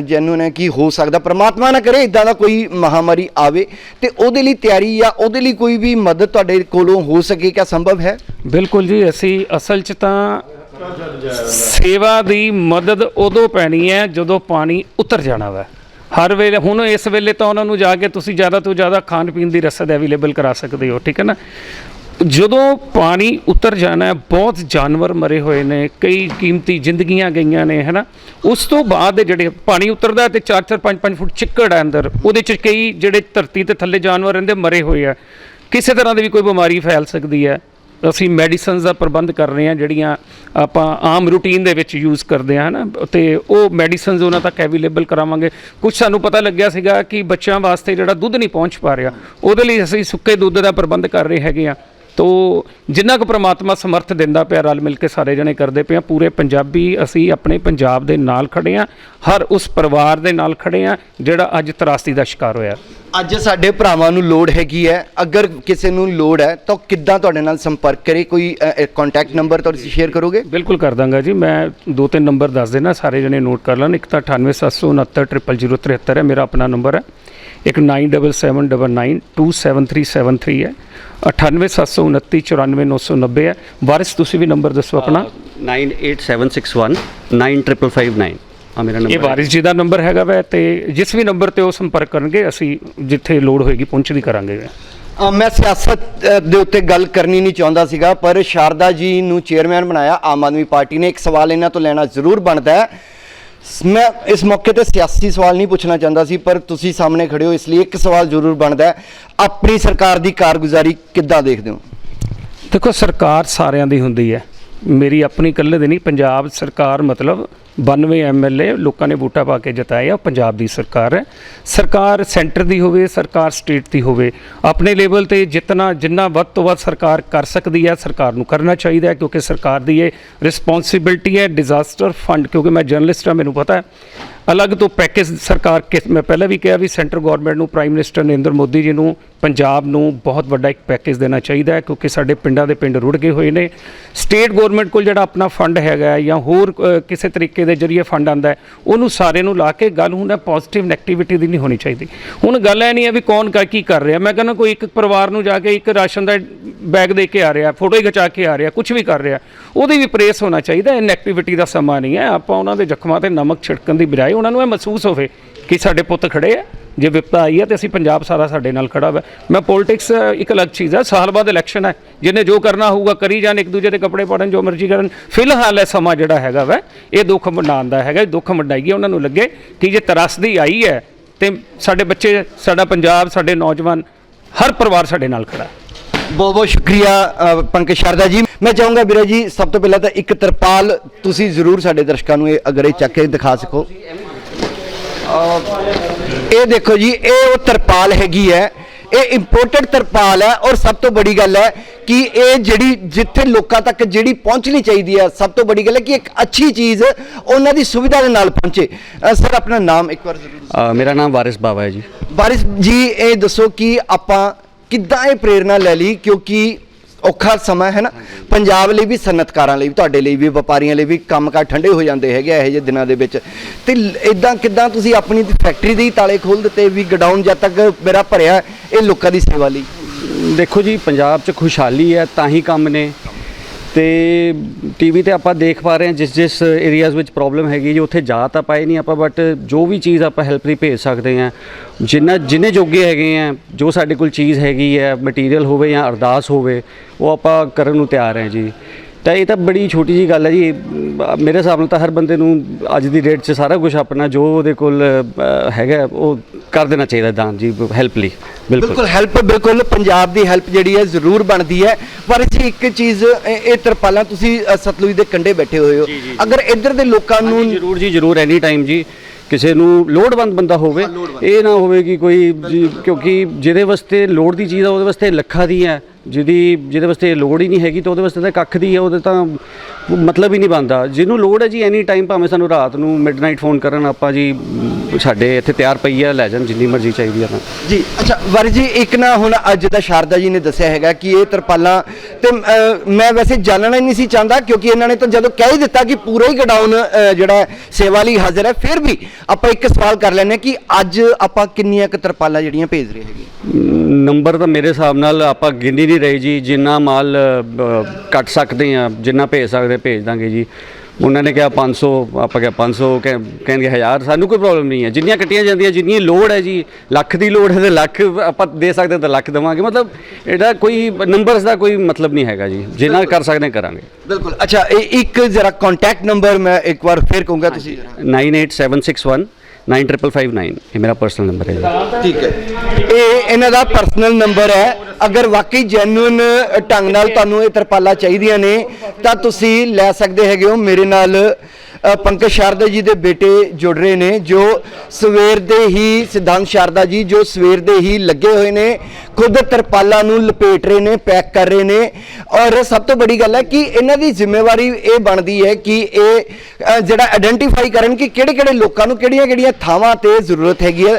ਜੈਨੂਨ ਹੈ ਕਿ ਹੋ ਸਕਦਾ। ਪ੍ਰਮਾਤਮਾ ਨਾ ਕਰੇ ਇਦਾਂ ਦਾ ਕੋਈ ਮਹਾਮਾਰੀ ਆਵੇ ਤੇ ਉਹਦੇ ਲਈ ਤਿਆਰੀ ਜਾਂ ਉਹਦੇ ਲਈ ਕੋਈ ਵੀ ਮਦਦ ਤੁਹਾਡੇ ਕੋਲੋਂ ਹੋ ਸਕੇ ਕਿਆ ਸੰਭਵ ਹੈ? ਬਿਲਕੁਲ ਜੀ ਅਸੀਂ ਅਸਲ 'ਚ ਤਾਂ ਸੇਵਾ ਦੀ ਮਦਦ ਉਦੋਂ ਪੈਣੀ ਹੈ ਜਦੋਂ ਪਾਣੀ ਉਤਰ ਜਾਣਾ ਵਾ। ਹਰ ਵੇਲੇ ਹੁਣ ਇਸ ਵੇਲੇ ਤਾਂ ਉਹਨਾਂ ਨੂੰ ਜਾ ਕੇ ਤੁਸੀਂ ਜ਼ਿਆਦਾ ਤੋਂ ਜ਼ਿਆਦਾ ਖਾਣ ਪੀਣ ਦੀ ਰਸਦ ਅਵੇਲੇਬਲ ਕਰਾ ਸਕਦੇ ਹੋ ਠੀਕ ਹੈ ਨਾ? ਜਦੋਂ ਪਾਣੀ ਉਤਰ ਜਾਣਾ ਹੈ, ਬਹੁਤ ਜਾਨਵਰ ਮਰੇ ਹੋਏ ਨੇ, ਕਈ ਕੀਮਤੀ ਜ਼ਿੰਦਗੀਆਂ ਗਈਆਂ ਨੇ, ਹੈਨਾ? ਉਸ ਤੋਂ ਬਾਅਦ ਜਿਹੜੇ ਪਾਣੀ ਉਤਰਦਾ ਤੇ 4-4 5-5 ਫੁੱਟ ਚਿੱਕੜ ਹੈ ਅੰਦਰ, ਉਹਦੇ ਚ ਕਈ ਜਿਹੜੇ ਧਰਤੀ ਤੇ ਥੱਲੇ ਜਾਨਵਰ ਰਹਿੰਦੇ ਮਰੇ ਹੋਏ ਆ। ਕਿਸੇ ਤਰ੍ਹਾਂ ਦੀ ਵੀ ਕੋਈ ਬਿਮਾਰੀ ਫੈਲ ਸਕਦੀ ਹੈ। ਅਸੀਂ ਮੈਡੀਸਨਸ ਦਾ ਪ੍ਰਬੰਧ ਕਰ ਰਹੇ ਹਾਂ, ਜਿਹੜੀਆਂ ਆਪਾਂ ਆਮ ਰੂਟੀਨ ਦੇ ਵਿੱਚ ਯੂਜ਼ ਕਰਦੇ ਹਾਂ ਨਾ ਤੇ ਉਹ ਮੈਡੀਸਨਸ ਉਹਨਾਂ ਤੱਕ ਅਵੇਲੇਬਲ ਕਰਾਵਾਂਗੇ। ਕੁਝ ਸਾਨੂੰ ਪਤਾ ਲੱਗਿਆ ਸੀਗਾ ਕਿ ਬੱਚਿਆਂ ਵਾਸਤੇ ਜਿਹੜਾ ਦੁੱਧ ਨਹੀਂ ਪਹੁੰਚ ਪਾ ਰਿਹਾ, ਉਹਦੇ ਲਈ ਅਸੀਂ ਸੁੱਕੇ ਦੁੱਧ ਦਾ ਪ੍ਰਬੰਧ ਕਰ ਰਹੇ ਹੈਗੇ ਆ ਤੋ ਜਿੰਨਾ ਕੁ ਪ੍ਰਮਾਤਮਾ ਸਮਰਥ ਦਿੰਦਾ ਪਿਆ ਰਲ ਮਿਲ ਕੇ ਸਾਰੇ ਜਣੇ ਕਰਦੇ ਪਏ ਆ ਪੂਰੇ ਪੰਜਾਬੀ ਅਸੀਂ ਆਪਣੇ ਪੰਜਾਬ ਦੇ ਨਾਲ ਖੜੇ ਆ ਹਰ ਉਸ ਪਰਿਵਾਰ ਦੇ ਨਾਲ ਖੜੇ ਆ ਜਿਹੜਾ ਅੱਜ ਤਰਾਸਦੀ ਦਾ ਸ਼ਿਕਾਰ ਹੋਇਆ। ਅੱਜ ਸਾਡੇ ਭਰਾਵਾਂ ਨੂੰ ਲੋੜ ਹੈਗੀ ਹੈ ਅਗਰ ਕਿਸੇ ਨੂੰ ਲੋੜ ਹੈ ਤਾਂ ਕਿੱਦਾਂ ਤੁਹਾਡੇ ਨਾਲ ਸੰਪਰਕ ਕਰੇ? ਕੋਈ ਕੰਟੈਕਟ ਨੰਬਰ ਤੁਸੀਂ ਸ਼ੇਅਰ ਕਰੋਗੇ? ਬਿਲਕੁਲ ਕਰ ਦਾਂਗਾ ਜੀ ਮੈਂ ਦੋ ਤਿੰਨ ਨੰਬਰ ਦੱਸ ਦੇਣਾ ਸਾਰੇ ਜਣੇ ਨੋਟ ਕਰ ਲੈਣ। ਇੱਕ ਤਾਂ 9876900073 ਹੈ ਮੇਰਾ ਆਪਣਾ ਨੰਬਰ ਹੈ। ਇੱਕ 9779927373 ਹੈ। 9879949990 ਹੈ। ਵਾਰਿਸ ਤੁਸੀਂ ਵੀ ਨੰਬਰ ਦੱਸੋ ਆਪਣਾ। 98761 9559 ਆ ਮੇਰਾ ਇਹ ਨੰਬਰ ਵਾਰਿਸ ਜੀ ਦਾ ਨੰਬਰ ਹੈਗਾ ਵੈ ਤੇ ਜਿਸ ਵੀ ਨੰਬਰ ਤੇ ਉਹ ਸੰਪਰਕ ਕਰਨਗੇ ਅਸੀਂ ਜਿੱਥੇ ਲੋੜ ਹੋਏਗੀ ਪਹੁੰਚਦੀ ਕਰਾਂਗੇ। ਅ, ਮੈਂ ਸਿਆਸਤ ਦੇ ਉੱਤੇ ਗੱਲ ਕਰਨੀ ਨਹੀਂ ਚਾਹੁੰਦਾ ਸੀਗਾ ਪਰ ਸ਼ਾਰਦਾ ਜੀ ਨੂੰ ਚੇਅਰਮੈਨ ਬਣਾਇਆ ਆਮ ਆਦਮੀ ਪਾਰਟੀ ਨੇ। ਇੱਕ ਸਵਾਲ ਇਹਨਾਂ ਤੋਂ ਲੈਣਾ ਜ਼ਰੂਰ ਬਣਦਾ ਹੈ। ਮੈਂ ਇਸ ਮੌਕੇ ਤੇ ਸਿਆਸੀ ਸਵਾਲ ਨਹੀਂ ਪੁੱਛਣਾ ਚਾਹੁੰਦਾ ਸੀ, ਪਰ ਤੁਸੀਂ ਸਾਹਮਣੇ ਖੜੇ ਹੋ, ਇਸ ਲਈ ਇੱਕ ਸਵਾਲ ਜ਼ਰੂਰ ਬਣਦਾ ਹੈ। ਆਪਣੀ ਸਰਕਾਰ ਦੀ ਕਾਰਗੁਜ਼ਾਰੀ ਕਿੱਦਾਂ ਦੇਖਦੇ ਹੋ? ਦੇਖੋ, ਸਰਕਾਰ ਸਾਰਿਆਂ ਦੀ ਹੁੰਦੀ ਹੈ। ਮੇਰੀ ਆਪਣੀ ਇਕੱਲੇ ਦੀ ਨਹੀਂ, ਪੰਜਾਬ ਸਰਕਾਰ ਮਤਲਬ 92 ਐਮਐਲਏ ਲੋਕਾਂ ਨੇ ਵੋਟਾਂ ਪਾ ਕੇ ਜਿਤਾਏ ਆ ਉਹ ਪੰਜਾਬ ਦੀ ਸਰਕਾਰ। ਹੈ ਸਰਕਾਰ ਸੈਂਟਰ ਦੀ ਹੋਵੇ, ਸਰਕਾਰ ਸਟੇਟ ਦੀ ਹੋਵੇ, ਆਪਣੇ ਲੈਵਲ ਤੇ ਜਿੰਨਾ ਜਿੰਨਾ ਵੱਧ ਤੋਂ ਵੱਧ ਸਰਕਾਰ ਕਰ ਸਕਦੀ ਹੈ, ਸਰਕਾਰ ਨੂੰ ਕਰਨਾ ਚਾਹੀਦਾ ਹੈ, ਕਿਉਂਕਿ ਸਰਕਾਰ ਦੀ ਇਹ ਰਿਸਪੌਂਸਿਬਿਲਟੀ ਹੈ ਡਿਜ਼ਾਸਟਰ ਫੰਡ ਕਿਉਂਕਿ ਮੈਂ ਜਰਨਲਿਸਟ ਹਾਂ, ਮੈਨੂੰ ਪਤਾ ਹੈ। ਅਲੱਗ ਤੋਂ ਪੈਕੇਜ ਸਰਕਾਰ ਕਿਸ, ਮੈਂ ਪਹਿਲਾਂ ਵੀ ਕਿਹਾ ਵੀ ਸੈਂਟਰ ਗਵਰਨਮੈਂਟ ਨੂੰ ਪ੍ਰਾਈਮ ਮਿਨਿਸਟਰ ਨਰਿੰਦਰ ਮੋਦੀ ਜੀ ਨੂੰ, ਪੰਜਾਬ ਨੂੰ ਬਹੁਤ ਵੱਡਾ ਇੱਕ ਪੈਕੇਜ ਦੇਣਾ ਚਾਹੀਦਾ ਹੈ, ਕਿਉਂਕਿ ਸਾਡੇ ਪਿੰਡਾਂ ਦੇ ਪਿੰਡ ਰੁੜ ਗਏ ਹੋਏ ਨੇ। ਸਟੇਟ ਗਵਰਨਮੈਂਟ ਕੋਲ ਜਿਹੜਾ ਆਪਣਾ ਫੰਡ ਹੈਗਾ ਜਾਂ ਹੋਰ ਕਿਸੇ ਤਰੀਕੇ ਦੇ ਜਰੀਏ ਫੰਡ ਆਂਦਾ ਉਹਨੂੰ ਸਾਰੇ ਨੂੰ ਲਾ ਕੇ ਗੱਲ ਹੁੰਦਾ ਪੋਜ਼ਿਟਿਵ ਨੈਗੇਟਿਵਿਟੀ ਦੀ ਨਹੀਂ ਹੋਣੀ ਚਾਹੀਦੀ। ਹੁਣ ਗੱਲ ਇਹ ਨਹੀਂ ਹੈ ਵੀ ਕੌਣ ਕਾ, ਕੀ ਕਰ ਰਿਹਾ। ਮੈਂ ਕਹਿੰਦਾ ਕੋਈ ਇੱਕ ਪਰਿਵਾਰ ਨੂੰ ਜਾ ਕੇ ਇੱਕ ਰਾਸ਼ਨ ਦਾ ਬੈਗ ਦੇ ਕੇ ਆ ਰਿਹਾ ਫੋਟੋ ਹੀ ਖਿਚਾ ਕੇ ਆ ਰਿਹਾ ਕੁਝ ਵੀ ਕਰ ਰਿਹਾ। ਉਹਦੀ ਵੀ ਪ੍ਰੇਸ ਹੋਣਾ ਚਾਹੀਦਾ, ਇਹ ਨੈਗੇਟਿਵਿਟੀ ਦਾ ਸਮਾਂ ਨਹੀਂ ਹੈ। ਆਪਾਂ ਉਹਨਾਂ ਦੇ ਜ਼ਖਮਾਂ ਤੇ ਨਮਕ ਛਿੜਕਣ ਦੀ ਬਜਾਏ ਉਹਨਾਂ ਨੂੰ ਇਹ ਮਹਿਸੂਸ ਹੋਵੇ ਕਿ ਸਾਡੇ ਪੁੱਤ ਖੜੇ ਆ। ਜੇ ਵਿਪਤਾ ਆਈ ਹੈ ਤੇ ਅਸੀਂ ਪੰਜਾਬ ਸਾਰਾ ਸਾਡੇ ਨਾਲ ਖੜਾ ਵਾ। ਮੈਂ ਪੋਲਿਟਿਕਸ ਇੱਕ ਅਲੱਗ ਚੀਜ਼ ਹੈ ਸਾਲ ਬਾਅਦ ਇਲੈਕਸ਼ਨ ਹੈ ਜਿਹਨੇ ਜੋ ਕਰਨਾ ਹੋਊਗਾ, ਕਰੀ ਜਾਣ, ਇੱਕ ਦੂਜੇ ਦੇ ਕੱਪੜੇ ਪਾੜਨ, ਜੋ ਮਰਜ਼ੀ ਕਰਨ। ਫਿਲਹਾਲ ਇਹ ਸਮਾਂ ਜਿਹੜਾ ਹੈਗਾ ਵਾ, ਇਹ ਦੁੱਖ ਮਨਾਉਣ ਦਾ ਹੈਗਾ। ਦੁੱਖ ਮੰਡਾਈਏ ਉਹਨਾਂ ਨੂੰ ਲੱਗੇ ਕਿ ਜੇ ਤਰਾਸਦੀ ਆਈ ਹੈ, ਤੇ ਸਾਡੇ ਬੱਚੇ, ਸਾਡਾ ਪੰਜਾਬ, ਸਾਡੇ ਨੌਜਵਾਨ, ਹਰ ਪਰਿਵਾਰ ਸਾਡੇ ਨਾਲ ਖੜਾ। ਬਹੁਤ ਬਹੁਤ ਸ਼ੁਕਰੀਆ ਪੰਕਜ ਸ਼ਾਰਦਾ ਜੀ। ਮੈਂ ਚਾਹੂੰਗਾ ਵੀਰਾ ਜੀ, ਸਭ ਤੋਂ ਪਹਿਲਾਂ ਤਾਂ ਇੱਕ ਤਰਪਾਲ ਤੁਸੀਂ ਜ਼ਰੂਰ ਸਾਡੇ ਦਰਸ਼ਕਾਂ ਨੂੰ ਇਹ ਅਗਰ ਇਹ ਚੱਕ ਕੇ ਦਿਖਾ ਸਕੋ। ਇਹ ਦੇਖੋ ਜੀ ਇਹ ਉਹ ਤਰਪਾਲ ਹੈਗੀ ਹੈ। ਇਹ ਇੰਪੋਰਟਡ ਤਰਪਾਲ ਹੈ ਔਰ ਸਭ ਤੋਂ ਬੜੀ ਗੱਲ ਹੈ ਕਿ ਇਹ ਜਿਹੜੀ ਜਿੱਥੇ ਲੋਕਾਂ ਤੱਕ ਜਿਹੜੀ ਪਹੁੰਚਣੀ ਚਾਹੀਦੀ ਹੈ ਸਭ ਤੋਂ ਬੜੀ ਗੱਲ ਹੈ ਕਿ ਇੱਕ ਅੱਛੀ ਚੀਜ਼ ਉਹਨਾਂ ਦੀ ਸੁਵਿਧਾ ਦੇ ਨਾਲ ਪਹੁੰਚੇ। ਸਰ ਆਪਣਾ ਨਾਮ ਇੱਕ ਵਾਰ ਜ਼ਰੂਰ ਮੇਰਾ ਨਾਮ ਵਾਰਿਸ ਬਾਵਾ ਹੈ ਜੀ। ਬਾਰਿਸ਼ ਜੀ ਇਹ ਦੱਸੋ ਕਿ ਆਪਾਂ ਕਿੱਦਾਂ ਇਹ ਪ੍ਰੇਰਣਾ ਲੈ ਲਈ ਕਿਉਂਕਿ ਔਖਾ ਸਮਾਂ ਹੈ ਨਾ। ਪੰਜਾਬ ਲਈ ਵੀ, ਸਨਅਤਕਾਰਾਂ ਲਈ ਵੀ, ਤੁਹਾਡੇ ਲਈ ਵੀ, ਵਪਾਰੀਆਂ ਲਈ ਵੀ ਕੰਮਕਾਰ ਠੰਡੇ ਹੋ ਜਾਂਦੇ ਹੈਗੇ ਇਹੋ ਜਿਹੇ ਦਿਨਾਂ ਦੇ ਵਿੱਚ। ਤੇ ਇਦਾਂ ਕਿੱਦਾਂ ਤੁਸੀਂ ਆਪਣੀ ਫੈਕਟਰੀ ਦੇ ਹੀ ਤਾਲੇ ਖੋਲ ਦਿੱਤੇ ਵੀ ਗਡਾਊਨ ਜਦ ਤੱਕ ਮੇਰਾ ਭਰਿਆ ਇਹ ਲੋਕਾਂ ਦੀ ਸੇਵਾ ਲਈ? ਦੇਖੋ ਜੀ, ਪੰਜਾਬ 'ਚ ਖੁਸ਼ਹਾਲੀ ਹੈ ਤਾਂ ਹੀ ਕੰਮ ਨੇ। ਤੇ ਟੀਵੀ ਤੇ ਆਪਾਂ ਦੇਖ ਪਾ ਰਹੇ ਹਾਂ ਜਿਸ ਜਿਸ ਏਰੀਆਜ਼ ਵਿੱਚ ਪ੍ਰੋਬਲਮ ਹੈਗੀ ਜੀ, ਉੱਥੇ ਜਾ ਤਾਂ ਪਾਏ ਨਹੀਂ ਆਪਾਂ ਬਟ ਜੋ ਵੀ ਚੀਜ਼ ਆਪਾਂ ਹੈਲਪ ਲਈ ਭੇਜ ਸਕਦੇ ਹਾਂ, ਜਿੰਨਾ, ਜਿੰਨੇ ਜੋਗੇ ਹੈਗੇ ਆ ਜੋ ਸਾਡੇ ਕੋਲ ਚੀਜ਼ ਹੈਗੀ ਹੈ ਮਟੀਰੀਅਲ ਹੋਵੇ ਜਾਂ ਅਰਦਾਸ ਹੋਵੇ, ਉਹ ਆਪਾਂ ਕਰਨ ਨੂੰ ਤਿਆਰ ਹੈ ਜੀ। ਤਾਂ ਇਹ ਤਾਂ ਬੜੀ ਛੋਟੀ ਜੀ ਗੱਲ ਹੈ ਜੀ। ਮੇਰੇ ਹਿਸਾਬ ਨਾਲ ਤਾਂ ਹਰ ਬੰਦੇ ਨੂੰ ਅੱਜ ਦੀ ਡੇਟ 'ਚ ਸਾਰਾ ਕੁਝ ਆਪਣਾ ਜੋ ਉਹਦੇ ਕੋਲ ਹੈਗਾ ਉਹ ਕਰ ਦੇਣਾ ਚਾਹੀਦਾ ਦਾਨ ਜੀ ਹੈਲਪ ਲਈ। ਬਿਲਕੁਲ। ਬਿਲਕੁਲ ਹੈਲਪ ਬਿਲਕੁਲ ਪੰਜਾਬ ਦੀ ਹੈਲਪ ਜਿਹੜੀ ਹੈ ਜ਼ਰੂਰ ਬਣਦੀ ਹੈ। ਪਰ ਜੀ ਇੱਕ ਚੀਜ਼ ਇਹ ਤਰਪਾਲਾਂ ਤੁਸੀਂ ਸਤਲੁਜ ਦੇ ਕੰਢੇ ਬੈਠੇ ਹੋਏ ਹੋ। ਅਗਰ ਇੱਧਰ ਦੇ ਲੋਕਾਂ ਨੂੰ ਜਰੂਰ ਜੀ ਜਰੂਰ ਐਨੀ ਟਾਈਮ ਜੀ। ਕਿਸੇ ਨੂੰ ਲੋੜਵੰਦ ਬੰਦਾ ਹੋਵੇ ਇਹ ਨਾ ਹੋਵੇ ਕਿ ਕੋਈ ਕਿਉਂਕਿ ਜਿਹਦੇ ਵਾਸਤੇ ਲੋੜ ਦੀ ਚੀਜ਼ ਆ ਉਹਦੇ ਵਾਸਤੇ ਲੱਖਾਂ ਦੀ ਹੈ। ਜਿਹਦੀ ਜਿਹਦੇ ਵਾਸਤੇ ਲੋੜ ਹੀ ਨਹੀਂ ਹੈਗੀ ਤਾਂ ਉਹਦੇ ਵਾਸਤੇ ਤਾਂ ਕੱਖ ਦੀ ਹੈ ਉਹਦੇ ਤਾਂ ਮਤਲਬ ਹੀ ਨਹੀਂ ਬਣਦਾ। ਜਿਹਨੂੰ ਲੋੜ ਹੈ ਜੀ ਐਨੀ ਟਾਈਮ ਭਾਵੇਂ ਸਾਨੂੰ ਰਾਤ ਨੂੰ ਮਿਡਨਾਈਟ ਫੋਨ ਕਰਨ ਆਪਾਂ ਜੀ ਸਾਡੇ ਇੱਥੇ ਤਿਆਰ ਪਈ ਹੈ ਲੈ ਜਾਣ ਜਿੰਨੀ ਮਰਜ਼ੀ ਚਾਹੀਦੀ ਹੈ ਤਾਂ ਜੀ ਅੱਛਾ ਵਰ ਜੀ ਇੱਕ ਨਾ ਹੁਣ ਅੱਜ ਦਾ ਸ਼ਾਰਦਾ ਜੀ ਨੇ ਦੱਸਿਆ ਹੈਗਾ ਕਿ ਇਹ ਤਰਪਾਲਾਂ ਤੇ ਮੈਂ ਵੈਸੇ ਜਾਣਨਾ ਹੀ ਨਹੀਂ ਸੀ ਚਾਹੁੰਦਾ ਕਿਉਂਕਿ ਇਹਨਾਂ ਨੇ ਤਾਂ ਜਦੋਂ ਕਹਿ ਹੀ ਦਿੱਤਾ ਕਿ ਪੂਰਾ ਹੀ ਗਡਾਊਨ ਜਿਹੜਾ ਸੇਵਾ ਲਈ ਹਾਜ਼ਰ ਹੈ ਫਿਰ ਵੀ ਆਪਾਂ ਇੱਕ ਸਵਾਲ ਕਰ ਹਾਂ ਕਿ ਅੱਜ ਆਪਾਂ ਕਿੰਨੀਆਂ ਕੁ ਤਰਪਾਲਾਂ ਜਿਹੜੀਆਂ ਭੇਜ ਰਹੇ ਹੈਗੇ? ਨੰਬਰ ਤਾਂ ਮੇਰੇ ਹਿਸਾਬ ਨਾਲ ਆਪਾਂ ਗਿਣ ਹੀ ਨਹੀਂ ਰਹੇ ਜੀ ਜਿੰਨਾ ਮਾਲ ਕੱਟ ਸਕਦੇ ਆ ਜਿੰਨਾ ਭੇਜ ਸਕਦੇ ਭੇਜ ਦਾਂਗੇ ਜੀ। ਉਹਨਾਂ ਨੇ ਕਿਹਾ 500 ਆਪਾਂ ਕਿਹਾ 500 ਕਹਿ- ਕਹਿਣਗੇ 1000 ਸਾਨੂੰ ਕੋਈ ਪ੍ਰੋਬਲਮ ਨਹੀਂ ਹੈ। ਜਿੰਨੀਆਂ ਕੱਟੀਆਂ ਜਾਂਦੀਆਂ ਜਿੰਨੀ ਲੋੜ ਹੈ ਜੀ ਲੱਖ ਦੀ ਲੋੜ ਹੈ ਤੇ ਲੱਖ ਆਪਾਂ ਦੇ ਸਕਦੇ ਤਾਂ ਲੱਖ ਦੇਵਾਂਗੇ। ਮਤਲਬ ਇਹਦਾ ਕੋਈ ਨੰਬਰਸ ਦਾ ਕੋਈ ਮਤਲਬ ਨਹੀਂ ਹੈਗਾ ਜੀ। ਜਿੰਨਾ ਕਰ ਸਕਦੇ ਕਰਾਂਗੇ। ਬਿਲਕੁਲ। ਅੱਛਾ ਇਹ ਇੱਕ ਜਰਾ ਕੰਟੈਕਟ ਨੰਬਰ ਮੈਂ ਇੱਕ ਵਾਰ ਫੇਰ ਕਹੂੰਗਾ ਤੁਸੀਂ। 98761 9559 ਇਹ ਮੇਰਾ ਪਰਸਨਲ ਨੰਬਰ ਹੈ ਜੀ ਠੀਕ ਹੈ ਇਹ ਇਹਨਾਂ ਦਾ ਪਰਸਨਲ ਨੰਬਰ ਹੈ ਅਗਰ ਵਾਕਈ ਜੈਨੂਇਨ ਢੰਗ ਨਾਲ ਤੁਹਾਨੂੰ ਇਹ ਤਰਪਾਲਾਂ ਚਾਹੀਦੀਆਂ ਨੇ ਤਾਂ ਤੁਸੀਂ ਲੈ ਸਕਦੇ ਹੈਗੇ ਹੋ ਮੇਰੇ ਨਾਲ ਪੰਕਜ ਸ਼ਾਰਦਾ ਜੀ ਦੇ ਬੇਟੇ ਜੁੜ ਰਹੇ ਨੇ ਜੋ ਸਵੇਰ ਦੇ ਹੀ ਸਿਧਾਂਤ ਸ਼ਾਰਦਾ ਜੀ ਜੋ ਸਵੇਰ ਦੇ ਹੀ ਲੱਗੇ ਹੋਏ ਨੇ ਖੁਦ ਤਰਪਾਲਾਂ ਨੂੰ ਲਪੇਟ ਰਹੇ ਨੇ ਪੈਕ ਕਰ ਰਹੇ ਨੇ। ਔਰ ਸਭ ਤੋਂ ਬੜੀ ਗੱਲ ਹੈ ਕਿ ਇਹਨਾਂ ਦੀ ਜ਼ਿੰਮੇਵਾਰੀ ਇਹ ਬਣਦੀ ਹੈ ਕਿ ਇਹ ਜਿਹੜਾ ਆਇਡੈਂਟੀਫਾਈ ਕਰਨ ਕਿ ਕਿਹੜੇ ਕਿਹੜੇ ਲੋਕਾਂ ਨੂੰ ਕਿਹੜੀਆਂ ਕਿਹੜੀਆਂ ਥਾਵਾਂ ਤੇ ਜ਼ਰੂਰਤ ਹੈਗੀ ਹੈ।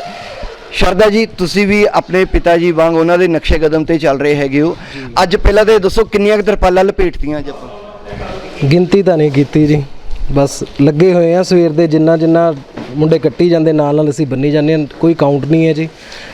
ਸ਼ਰਦਾ ਜੀ ਤੁਸੀਂ ਵੀ ਆਪਣੇ ਪਿਤਾ ਜੀ ਵਾਂਗ ਉਹਨਾਂ ਦੇ ਨਕਸ਼ੇ ਕਦਮ ਤੇ ਚੱਲ ਰਹੇ ਹੈਗੇ ਹੋ। ਅੱਜ ਪਹਿਲਾਂ ਤੇ ਦੱਸੋ ਕਿੰਨੀਆਂ ਕੁ ਤਰਪਾਲਾਂ ਲਪੇਟਤੀਆਂ ਅੱਜ ਆਪਾਂ? ਗਿਣਤੀ ਤਾਂ ਨਹੀਂ ਕੀਤੀ ਜੀ। ਬਸ ਲੱਗੇ ਹੋਏ ਆ ਸਵੇਰ ਦੇ, ਜਿੰਨਾ ਜਿੰਨਾ ਮੁੰਡੇ ਕੱਟੀ ਜਾਂਦੇ, ਨਾਲ ਨਾਲ ਅਸੀਂ ਬੰਨੀ ਜਾਂਦੇ ਹਾਂ। ਕੋਈ ਕਾਊਂਟ ਨਹੀਂ ਹੈ ਜੀ।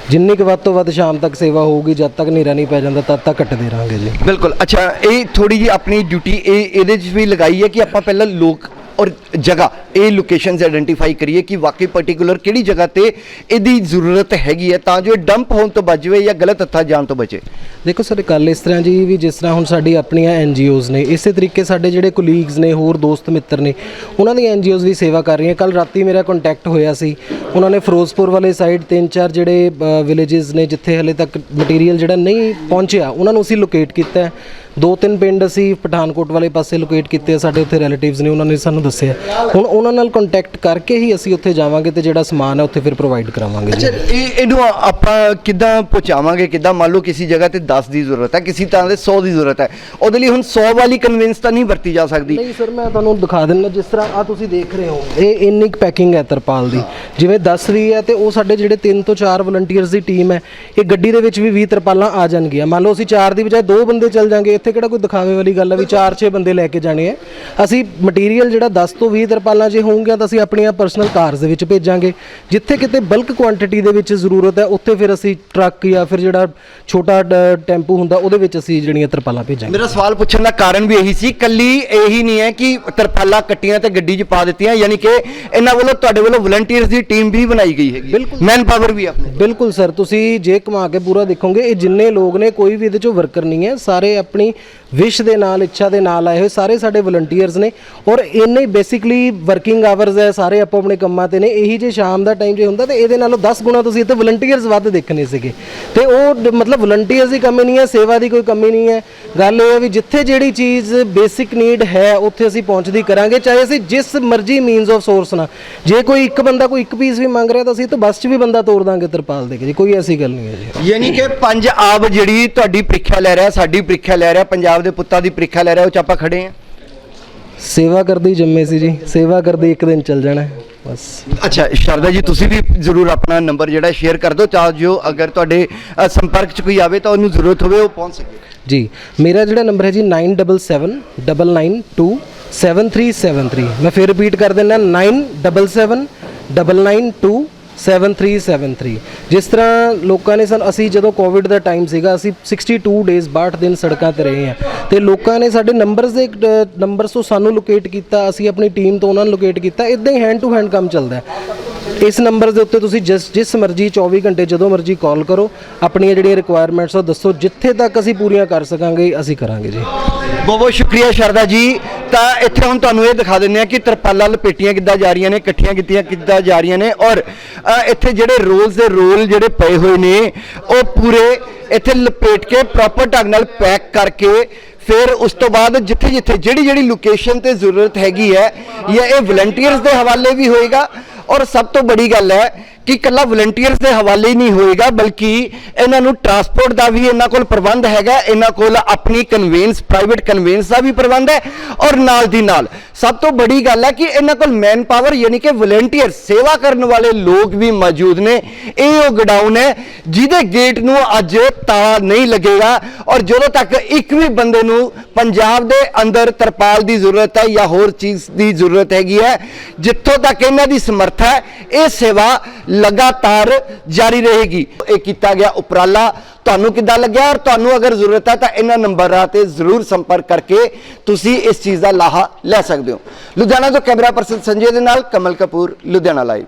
ਜਿੰਨੀ ਕੁ ਵੱਧ ਤੋਂ ਵੱਧ ਸ਼ਾਮ ਤੱਕ ਸੇਵਾ ਹੋਊਗੀ, ਜਦ ਤੱਕ ਹਨੇਰਾ ਨਹੀਂ ਪੈ ਜਾਂਦਾ, ਤਦ ਤੱਕ ਕੱਟਦੇ ਰਹਾਂਗੇ ਜੀ। ਬਿਲਕੁਲ। ਅੱਛਾ, ਇਹ ਥੋੜੀ ਜੀ ਆਪਣੀ ਡਿਊਟੀ ਇਹ ਇਹਦੇ 'ਚ ਵੀ ਲਗਾਈ ਹੈ ਕਿ ਆਪਾਂ ਪਹਿਲਾਂ ਲੋਕ ਔਰ ਜਗ੍ਹਾ, ਇਹ ਲੋਕੇਸ਼ਨਸ ਆਇਡੈਂਟੀਫਾਈ ਕਰੀਏ ਕਿ ਵਾਕਈ ਪਾਰਟਿਕੂਲਰ ਕਿਹੜੀ ਜਗ੍ਹਾ ਤੇ ਇਹਦੀ ਜ਼ਰੂਰਤ ਹੈਗੀ ਹੈ ਤਾਂ ਜੋ ਇਹ ਡੰਪ ਹੋਣ ਤੋਂ ਬਚ ਜਾਵੇ ਜਾਂ ਗਲਤ ਹੱਥਾਂ ਜਾਣ ਤੋਂ ਬਚੇ। ਦੇਖੋ ਸਰ, ਗੱਲ ਇਸ ਤਰ੍ਹਾਂ ਜੀ ਵੀ ਜਿਸ ਤਰ੍ਹਾਂ ਹੁਣ ਸਾਡੀ ਆਪਣੀਆਂ ਐਨਜੀਓਜ਼ ਨੇ, ਇਸੇ ਤਰੀਕੇ ਸਾਡੇ ਜਿਹੜੇ ਕੋਲੀਗਸ ਨੇ, ਹੋਰ ਦੋਸਤ ਮਿੱਤਰ ਨੇ, ਉਹਨਾਂ ਦੀਆਂ ਐਨਜੀਓਜ਼ ਵੀ ਸੇਵਾ ਕਰ ਰਹੀਆਂ। ਕੱਲ ਰਾਤੀ ਮੇਰਾ ਕੰਟੈਕਟ ਹੋਇਆ ਸੀ। ਉਹਨਾਂ ਨੇ ਫਿਰੋਜ਼ਪੁਰ ਵਾਲੇ ਸਾਈਡ ਤਿੰਨ ਚਾਰ ਜਿਹੜੇ ਵਿਲੇजेस ਨੇ, ਜਿੱਥੇ ਹਲੇ ਤੱਕ ਮਟੀਰੀਅਲ ਜਿਹੜਾ ਨਹੀਂ ਪਹੁੰਚਿਆ, ਉਹਨਾਂ ਨੂੰ ਅਸੀਂ ਲੋਕੇਟ ਕੀਤਾ ਹੈ। ਦੋ ਤਿੰਨ ਪਿੰਡ ਅਸੀਂ ਪਠਾਨਕੋਟ ਵਾਲੇ ਪਾਸੇ ਲੋਕੇਟ ਕੀਤੇ ਆ, ਸਾਡੇ ਉੱਥੇ ਰਿਲੇਟਿਵਸ ਨੇ, ਉਹਨਾਂ ਨੇ ਸਾਨੂੰ ਦੱਸਿਆ। ਹੁਣ ਉਹਨਾਂ ਨਾਲ ਕੰਟੈਕਟ ਕਰਕੇ ਹੀ ਅਸੀਂ ਉੱਥੇ ਜਾਵਾਂਗੇ ਤੇ ਜਿਹੜਾ ਸਮਾਨ ਹੈ ਉੱਥੇ ਫਿਰ ਪ੍ਰੋਵਾਈਡ ਕਰਾਵਾਂਗੇ ਜੀ। ਇਹ ਇਹਨੂੰ ਆਪਾਂ ਕਿੱਦਾਂ ਪਹੁੰਚਾਵਾਂਗੇ? ਕਿੱਦਾਂ ਮੰਨ ਲਓ ਕਿਸੇ ਜਗ੍ਹਾ ਤੇ 10 ਦੀ ਜ਼ਰੂਰਤ ਹੈ, ਕਿਸੇ ਤਰ੍ਹਾਂ ਦੇ 100 ਦੀ ਜ਼ਰੂਰਤ ਹੈ। ਉਹਦੇ ਲਈ ਹੁਣ 100 ਵਾਲੀ ਕਨਵਿੰਸ ਤਾਂ ਨਹੀਂ ਵਰਤੀ ਜਾ ਸਕਦੀ। ਨਹੀਂ ਸਰ, ਮੈਂ ਤੁਹਾਨੂੰ ਦਿਖਾ ਦਿੰਦਾ, ਜਿਸ ਤਰ੍ਹਾਂ ਆ ਤੁਸੀਂ ਦੇਖ ਰਹੇ ਹੋ, ਇਹ ਇੰਨੀ ਪੈਕਿੰਗ ਹੈ ਤਰਪਾਲ ਦੀ। ਜਿਵੇਂ 10 ਰਹੀ ਹੈ ਤੇ ਉਹ ਸਾਡੇ ਜਿਹੜੇ 3 ਤੋਂ 4 ਵਲੰਟੀਅਰਸ ਦੀ ਟੀਮ ਹੈ, ਇਹ ਗੱਡੀ ਦੇ ਵਿੱਚ ਵੀ 20 ਤਰਪਾਲਾਂ ਆ ਜਾਣਗੀਆਂ। ਮੰਨ ਲਓ ਅਸੀਂ 4 ਦੀ ਬਜਾਏ 2 ਬੰਦੇ ਚੱਲ ਜਾਾਂਗੇ, ਇੱਥੇ ਕਿਹੜਾ ਕੋਈ ਦਿਖਾਵੇ ਵਾਲੀ ਗੱਲ ਹੈ ਵੀ 4-6 ਬੰਦੇ ਲੈ ਕੇ ਜਾਣੇ ਆ। ਅਸੀਂ ਮਟੀਰੀਅਲ ਜਿਹੜਾ 10 ਤੋਂ 20 ਤਰਪਾਲਾਂ ਜੇ ਹੋਣਗੀਆਂ ਤਾਂ ਅਸੀਂ ਆਪਣੀਆਂ ਪਰਸਨਲ ਕਾਰਸ ਦੇ ਵਿੱਚ ਭੇਜਾਂਗੇ। ਜਿੱਥੇ ਕਿਤੇ ਬਲਕ ਕੁਆਂਟੀਟੀ ਦੇ ਵਿੱਚ ਜ਼ਰੂਰਤ ਹੈ, ਉੱਥੇ ਫਿਰ ਅਸੀਂ ਟਰੱਕ ਜਾਂ ਫਿਰ ਜਿਹੜਾ ਛੋਟਾ ਡ- ਟੈਂਪੂ ਹੁੰਦਾ ਉਹਦੇ ਵਿੱਚ ਅਸੀਂ ਜਿਹੜੀਆਂ ਤਰਪਾਲਾਂ ਭੇਜਾਂਗੇ। ਮੇਰਾ ਸਵਾਲ ਪੁੱਛਣ ਦਾ ਕਾਰਨ ਵੀ ਇਹੀ ਸੀ ਕੱਲੀ ਇਹੀ ਨਹੀਂ ਹੈ ਕਿ ਤਰਪਾਲਾਂ ਕੱਟੀਆਂ ਤੇ ਗੱਡੀ 'ਚ ਪਾ ਦਿੱਤੀਆਂ ਯਾਨੀ ਕਿ ਇਹਨਾਂ ਵੱਲੋਂ ਤੁਹਾਡੇ ਵੱਲੋਂ ਵਲੰਟੀਅਰਸ ਦੀ ਟੀਮ ਵੀ ਬਣਾਈ ਗਈ ਹੈਗੀ ਬਿਲਕੁਲ। ਮੈਨ ਪਾਵਰ ਵੀ ਆਪਣੇ ਬਿਲਕੁਲ ਸਰ ਤੁਸੀਂ ਜੇ ਕਮਾ ਕੇ ਪੂਰਾ ਦੇਖੋਗੇ ਇਹ ਜਿੰਨੇ ਲੋਕ ਨੇ ਕੋਈ ਵੀ ਇਹਦੇ ਚੋਂ ਵਰਕਰ ਨਹੀਂ ਹੈ। ਸਾਰੇ ਆਪਣੀ ਵਿਸ਼ ਦੇ ਨਾਲ ਇੱਛਾ ਦੇ ਨਾਲ ਆਏ ਹੋਏ ਸਾਰੇ ਸਾਡੇ ਵਲੰਟੀਅਰਸ ਨੇ। ਔਰ ਇੰਨੇ ਬੇਸਿਕਲੀ ਵਰਕਿੰਗ ਆਵਰਸ ਹੈ ਸਾਰੇ ਆਪੋ ਆਪਣੇ ਕੰਮਾਂ ਤੇ ਨੇ। ਇਹੀ ਜੇ ਸ਼ਾਮ ਦਾ ਟਾਈਮ ਜੇ ਹੁੰਦਾ ਤੇ ਇਹਦੇ ਨਾਲੋਂ 10 ਗੁਣਾ ਤੁਸੀਂ ਇੱਥੇ ਵਲੰਟੀਅਰਸ ਵੱਧ ਦੇਖਣੇ ਸੀਗੇ। ਤੇ ਉਹ ਮਤਲਬ ਵਲੰਟੀਅਰਸ ਦੀ ਕਮੀ ਨਹੀਂ ਹੈ ਸੇਵਾ ਦੀ ਕੋਈ ਕਮੀ ਨਹੀਂ ਹੈ। ਗੱਲ ਇਹ ਹੈ ਵੀ ਜਿੱਥੇ ਜਿਹੜੀ ਚੀਜ਼ ਬੇਸਿਕ ਨੀਡ ਹੈ ਉੱਥੇ ਅਸੀਂ ਪਹੁੰਚਦੀ ਕਰਾਂਗੇ ਚਾਹੇ ਅਸੀਂ ਜਿਸ ਮਰਜ਼ੀ ਮੀਨਸ ਆਫ ਸੋਰਸ ਨਾਲ। ਜੇ ਕੋਈ ਇੱਕ ਬੰਦਾ ਕੋਈ ਇੱਕ ਪੀਸ ਵੀ ਮੰਗ ਰਿਹਾ ਤਾਂ ਅਸੀਂ ਤਾਂ ਬੱਸ 'ਚ ਵੀ ਬੰਦਾ ਤੋੜ ਦਾਂਗੇ ਤਰਪਾਲ ਦੇ ਕੇ ਜੀ ਕੋਈ ਐਸੀ ਗੱਲ ਨਹੀਂ ਹੈ ਜੀ। ਯਾਨੀ ਕਿ ਪੰਜ ਆਬ ਜਿਹੜੀ ਤੁਹਾਡੀ ਪ੍ਰੀਖਿਆ ਲੈ ਰਿਹਾ ਸਾਡੀ ਪ੍ਰੀਖਿਆ ਲੈ ਰਿਹਾ ਪੰਜਾਬ ਦੇ ਪੁੱਤਾਂ ਦੀ ਪ੍ਰੀਖਿਆ ਲੈ ਰਿਹਾ ਉਹ ਚ ਆਪਾਂ ਖੜੇ ਆ ਸੇਵਾ ਕਰਦੀ ਜੰਮੇ ਸੀ ਜੀ ਸੇਵਾ ਕਰਦੀ ਇੱਕ ਦਿਨ ਚੱਲ ਜਾਣਾ ਹੈ, ਬਸ ਅੱਛਾ ਸ਼ਰਦਾ ਜੀ ਤੁਸੀਂ ਵੀ ਜ਼ਰੂਰ ਆਪਣਾ ਨੰਬਰ ਜਿਹੜਾ ਸ਼ੇਅਰ ਕਰ ਦਿਓ ਤਾਂ ਜੋ ਅਗਰ ਤੁਹਾਡੇ ਅ, ਸੰਪਰਕ 'ਚ ਕੋਈ ਆਵੇ ਤਾਂ ਉਹਨੂੰ ਜ਼ਰੂਰਤ ਹੋਵੇ ਉਹ ਪਹੁੰਚ ਸਕੇ ਜੀ ਮੇਰਾ ਜਿਹੜਾ ਨੰਬਰ ਹੈ ਜੀ 977992 7373 ਮੈਂ ਫਿਰ ਰਿਪੀਟ ਕਰ ਦਿੰਦਾ 977992 7373 ਜਿਸ ਤਰ੍ਹਾਂ ਲੋਕਾਂ ਨੇ ਸਨ ਅਸੀਂ ਜਦੋਂ ਕੋਵਿਡ ਦਾ ਟਾਈਮ ਸੀਗਾ ਅਸੀਂ 62 ਡੇਜ਼ 62 ਦਿਨ ਸੜਕਾਂ ਤੇ ਰਹੇ ਹਾਂ ਤੇ ਲੋਕਾਂ ਨੇ ਸਾਡੇ ਨੰਬਰਸ ਦੇ ਨੰਬਰਸ ਤੋਂ ਸਾਨੂੰ ਲੋਕੇਟ ਕੀਤਾ ਅਸੀਂ ਆਪਣੀ ਟੀਮ ਤੋਂ ਉਹਨਾਂ ਨੂੰ ਲੋਕੇਟ ਕੀਤਾ ਇਦਾਂ ਹੀ ਹੈਂਡ ਟੂ ਹੈਂਡ ਕੰਮ ਚੱਲਦਾ ਇਸ ਨੰਬਰ ਦੇ ਉੱਤੇ ਤੁਸੀਂ ਜਿਸ ਜਿਸ ਮਰਜ਼ੀ 24 ਘੰਟੇ ਜਦੋਂ ਮਰਜ਼ੀ ਕਾਲ ਕਰੋ ਆਪਣੀਆਂ ਜਿਹੜੀਆਂ ਰਿਕੁਆਇਰਮੈਂਟਸ ਉਹ ਦੱਸੋ ਜਿੱਥੇ ਤੱਕ ਅਸੀਂ ਪੂਰੀਆਂ ਕਰ ਸਕਾਂਗੇ ਅਸੀਂ ਕਰਾਂਗੇ ਜੀ। ਬਹੁਤ ਬਹੁਤ ਸ਼ੁਕਰੀਆ ਸ਼ਰਦਾ ਜੀ। ਤਾਂ ਇੱਥੇ ਹੁਣ ਤੁਹਾਨੂੰ ਇਹ ਦਿਖਾ ਦਿੰਦੇ ਆ ਕਿ ਤਰਪਾਲਾਂ ਲਪੇਟੀਆਂ ਕਿੱਦਾਂ ਜਾ ਰਹੀਆਂ ਨੇ ਇਕੱਠੀਆਂ ਕੀਤੀਆਂ ਕਿੱਦਾਂ ਜਾ ਰਹੀਆਂ ਨੇ ਔਰ ਅ, ਇੱਥੇ ਜਿਹੜੇ ਰੋਲਸ ਦੇ ਰੋਲ ਜਿਹੜੇ ਪਏ ਹੋਏ ਨੇ ਉਹ ਪੂਰੇ ਇੱਥੇ ਲਪੇਟ ਕੇ ਪ੍ਰੋਪਰ ਢੰਗ ਨਾਲ ਪੈਕ ਕਰਕੇ ਫਿਰ ਉਸ ਤੋਂ ਬਾਅਦ ਜਿੱਥੇ ਜਿੱਥੇ ਜਿਹੜੀ ਜਿਹੜੀ ਲੋਕੇਸ਼ਨ ਤੇ ਜ਼ਰੂਰਤ ਹੈਗੀ ਹੈ ਜਾਂ ਇਹ ਵਲੰਟੀਅਰਸ ਦੇ ਹਵਾਲੇ ਵੀ ਹੋਏਗਾ ਔਰ ਸਭ ਤੋਂ ਬੜੀ ਗੱਲ ਹੈ ਕਿ ਇਕੱਲਾ ਵਲੰਟੀਅਰਸ ਦੇ ਹਵਾਲੇ ਹੀ ਨਹੀਂ ਹੋਏਗਾ, ਬਲਕਿ ਇਹਨਾਂ ਨੂੰ ਟਰਾਂਸਪੋਰਟ ਦਾ ਵੀ ਇਹਨਾਂ ਕੋਲ ਪ੍ਰਬੰਧ ਹੈਗਾ, ਇਹਨਾਂ ਕੋਲ ਆਪਣੀ ਕਨਵੇਨਸ ਪ੍ਰਾਈਵੇਟ ਕਨਵੇਨਸ ਦਾ ਵੀ ਪ੍ਰਬੰਧ ਹੈ, ਔਰ ਨਾਲ ਦੀ ਨਾਲ ਸਭ ਤੋਂ ਬੜੀ ਗੱਲ ਹੈ ਕਿ ਇਹਨਾਂ ਕੋਲ ਮੈਨ ਪਾਵਰ ਯਾਨੀ ਕਿ ਵਲੰਟੀਅਰ ਸੇਵਾ ਕਰਨ ਵਾਲੇ ਲੋਕ ਵੀ ਮੌਜੂਦ ਨੇ। ਇਹ ਉਹ ਗਡਾਊਨ ਹੈ ਜਿਹਦੇ ਗੇਟ ਨੂੰ ਅੱਜ ਤਾਲਾ ਨਹੀਂ ਲੱਗੇਗਾ, ਔਰ ਜਦੋਂ ਤੱਕ ਇੱਕ ਵੀ ਬੰਦੇ ਨੂੰ ਪੰਜਾਬ ਦੇ ਅੰਦਰ ਤਰਪਾਲ ਦੀ ਜ਼ਰੂਰਤ ਹੈ ਜਾਂ ਹੋਰ ਚੀਜ਼ ਦੀ ਜ਼ਰੂਰਤ ਹੈਗੀ ਹੈ, ਜਿੱਥੋਂ ਤੱਕ ਇਹਨਾਂ ਦੀ ਸਮਰੱਥਾ ਹੈ, ਇਹ ਸੇਵਾ ਲਗਾਤਾਰ ਜਾਰੀ ਰਹੇਗੀ। ਇਹ ਕੀਤਾ ਗਿਆ ਉਪਰਾਲਾ। ਤੁਹਾਨੂੰ ਕਿੱਦਾਂ ਲੱਗਿਆ? ਔਰ ਤੁਹਾਨੂੰ ਅਗਰ ਜ਼ਰੂਰਤ ਹੈ ਤਾਂ ਇਹਨਾਂ ਨੰਬਰਾਂ ਤੇ ਜ਼ਰੂਰ ਸੰਪਰਕ ਕਰਕੇ ਤੁਸੀਂ ਇਸ ਚੀਜ਼ ਦਾ ਲਾਹਾ ਲੈ ਸਕਦੇ ਹੋ। ਲੁਧਿਆਣਾ ਤੋਂ ਕੈਮਰਾ ਪਰਸਨ ਸੰਜੇ ਦੇ ਨਾਲ ਕਮਲ ਕਪੂਰ, ਲੁਧਿਆਣਾ ਲਾਈਵ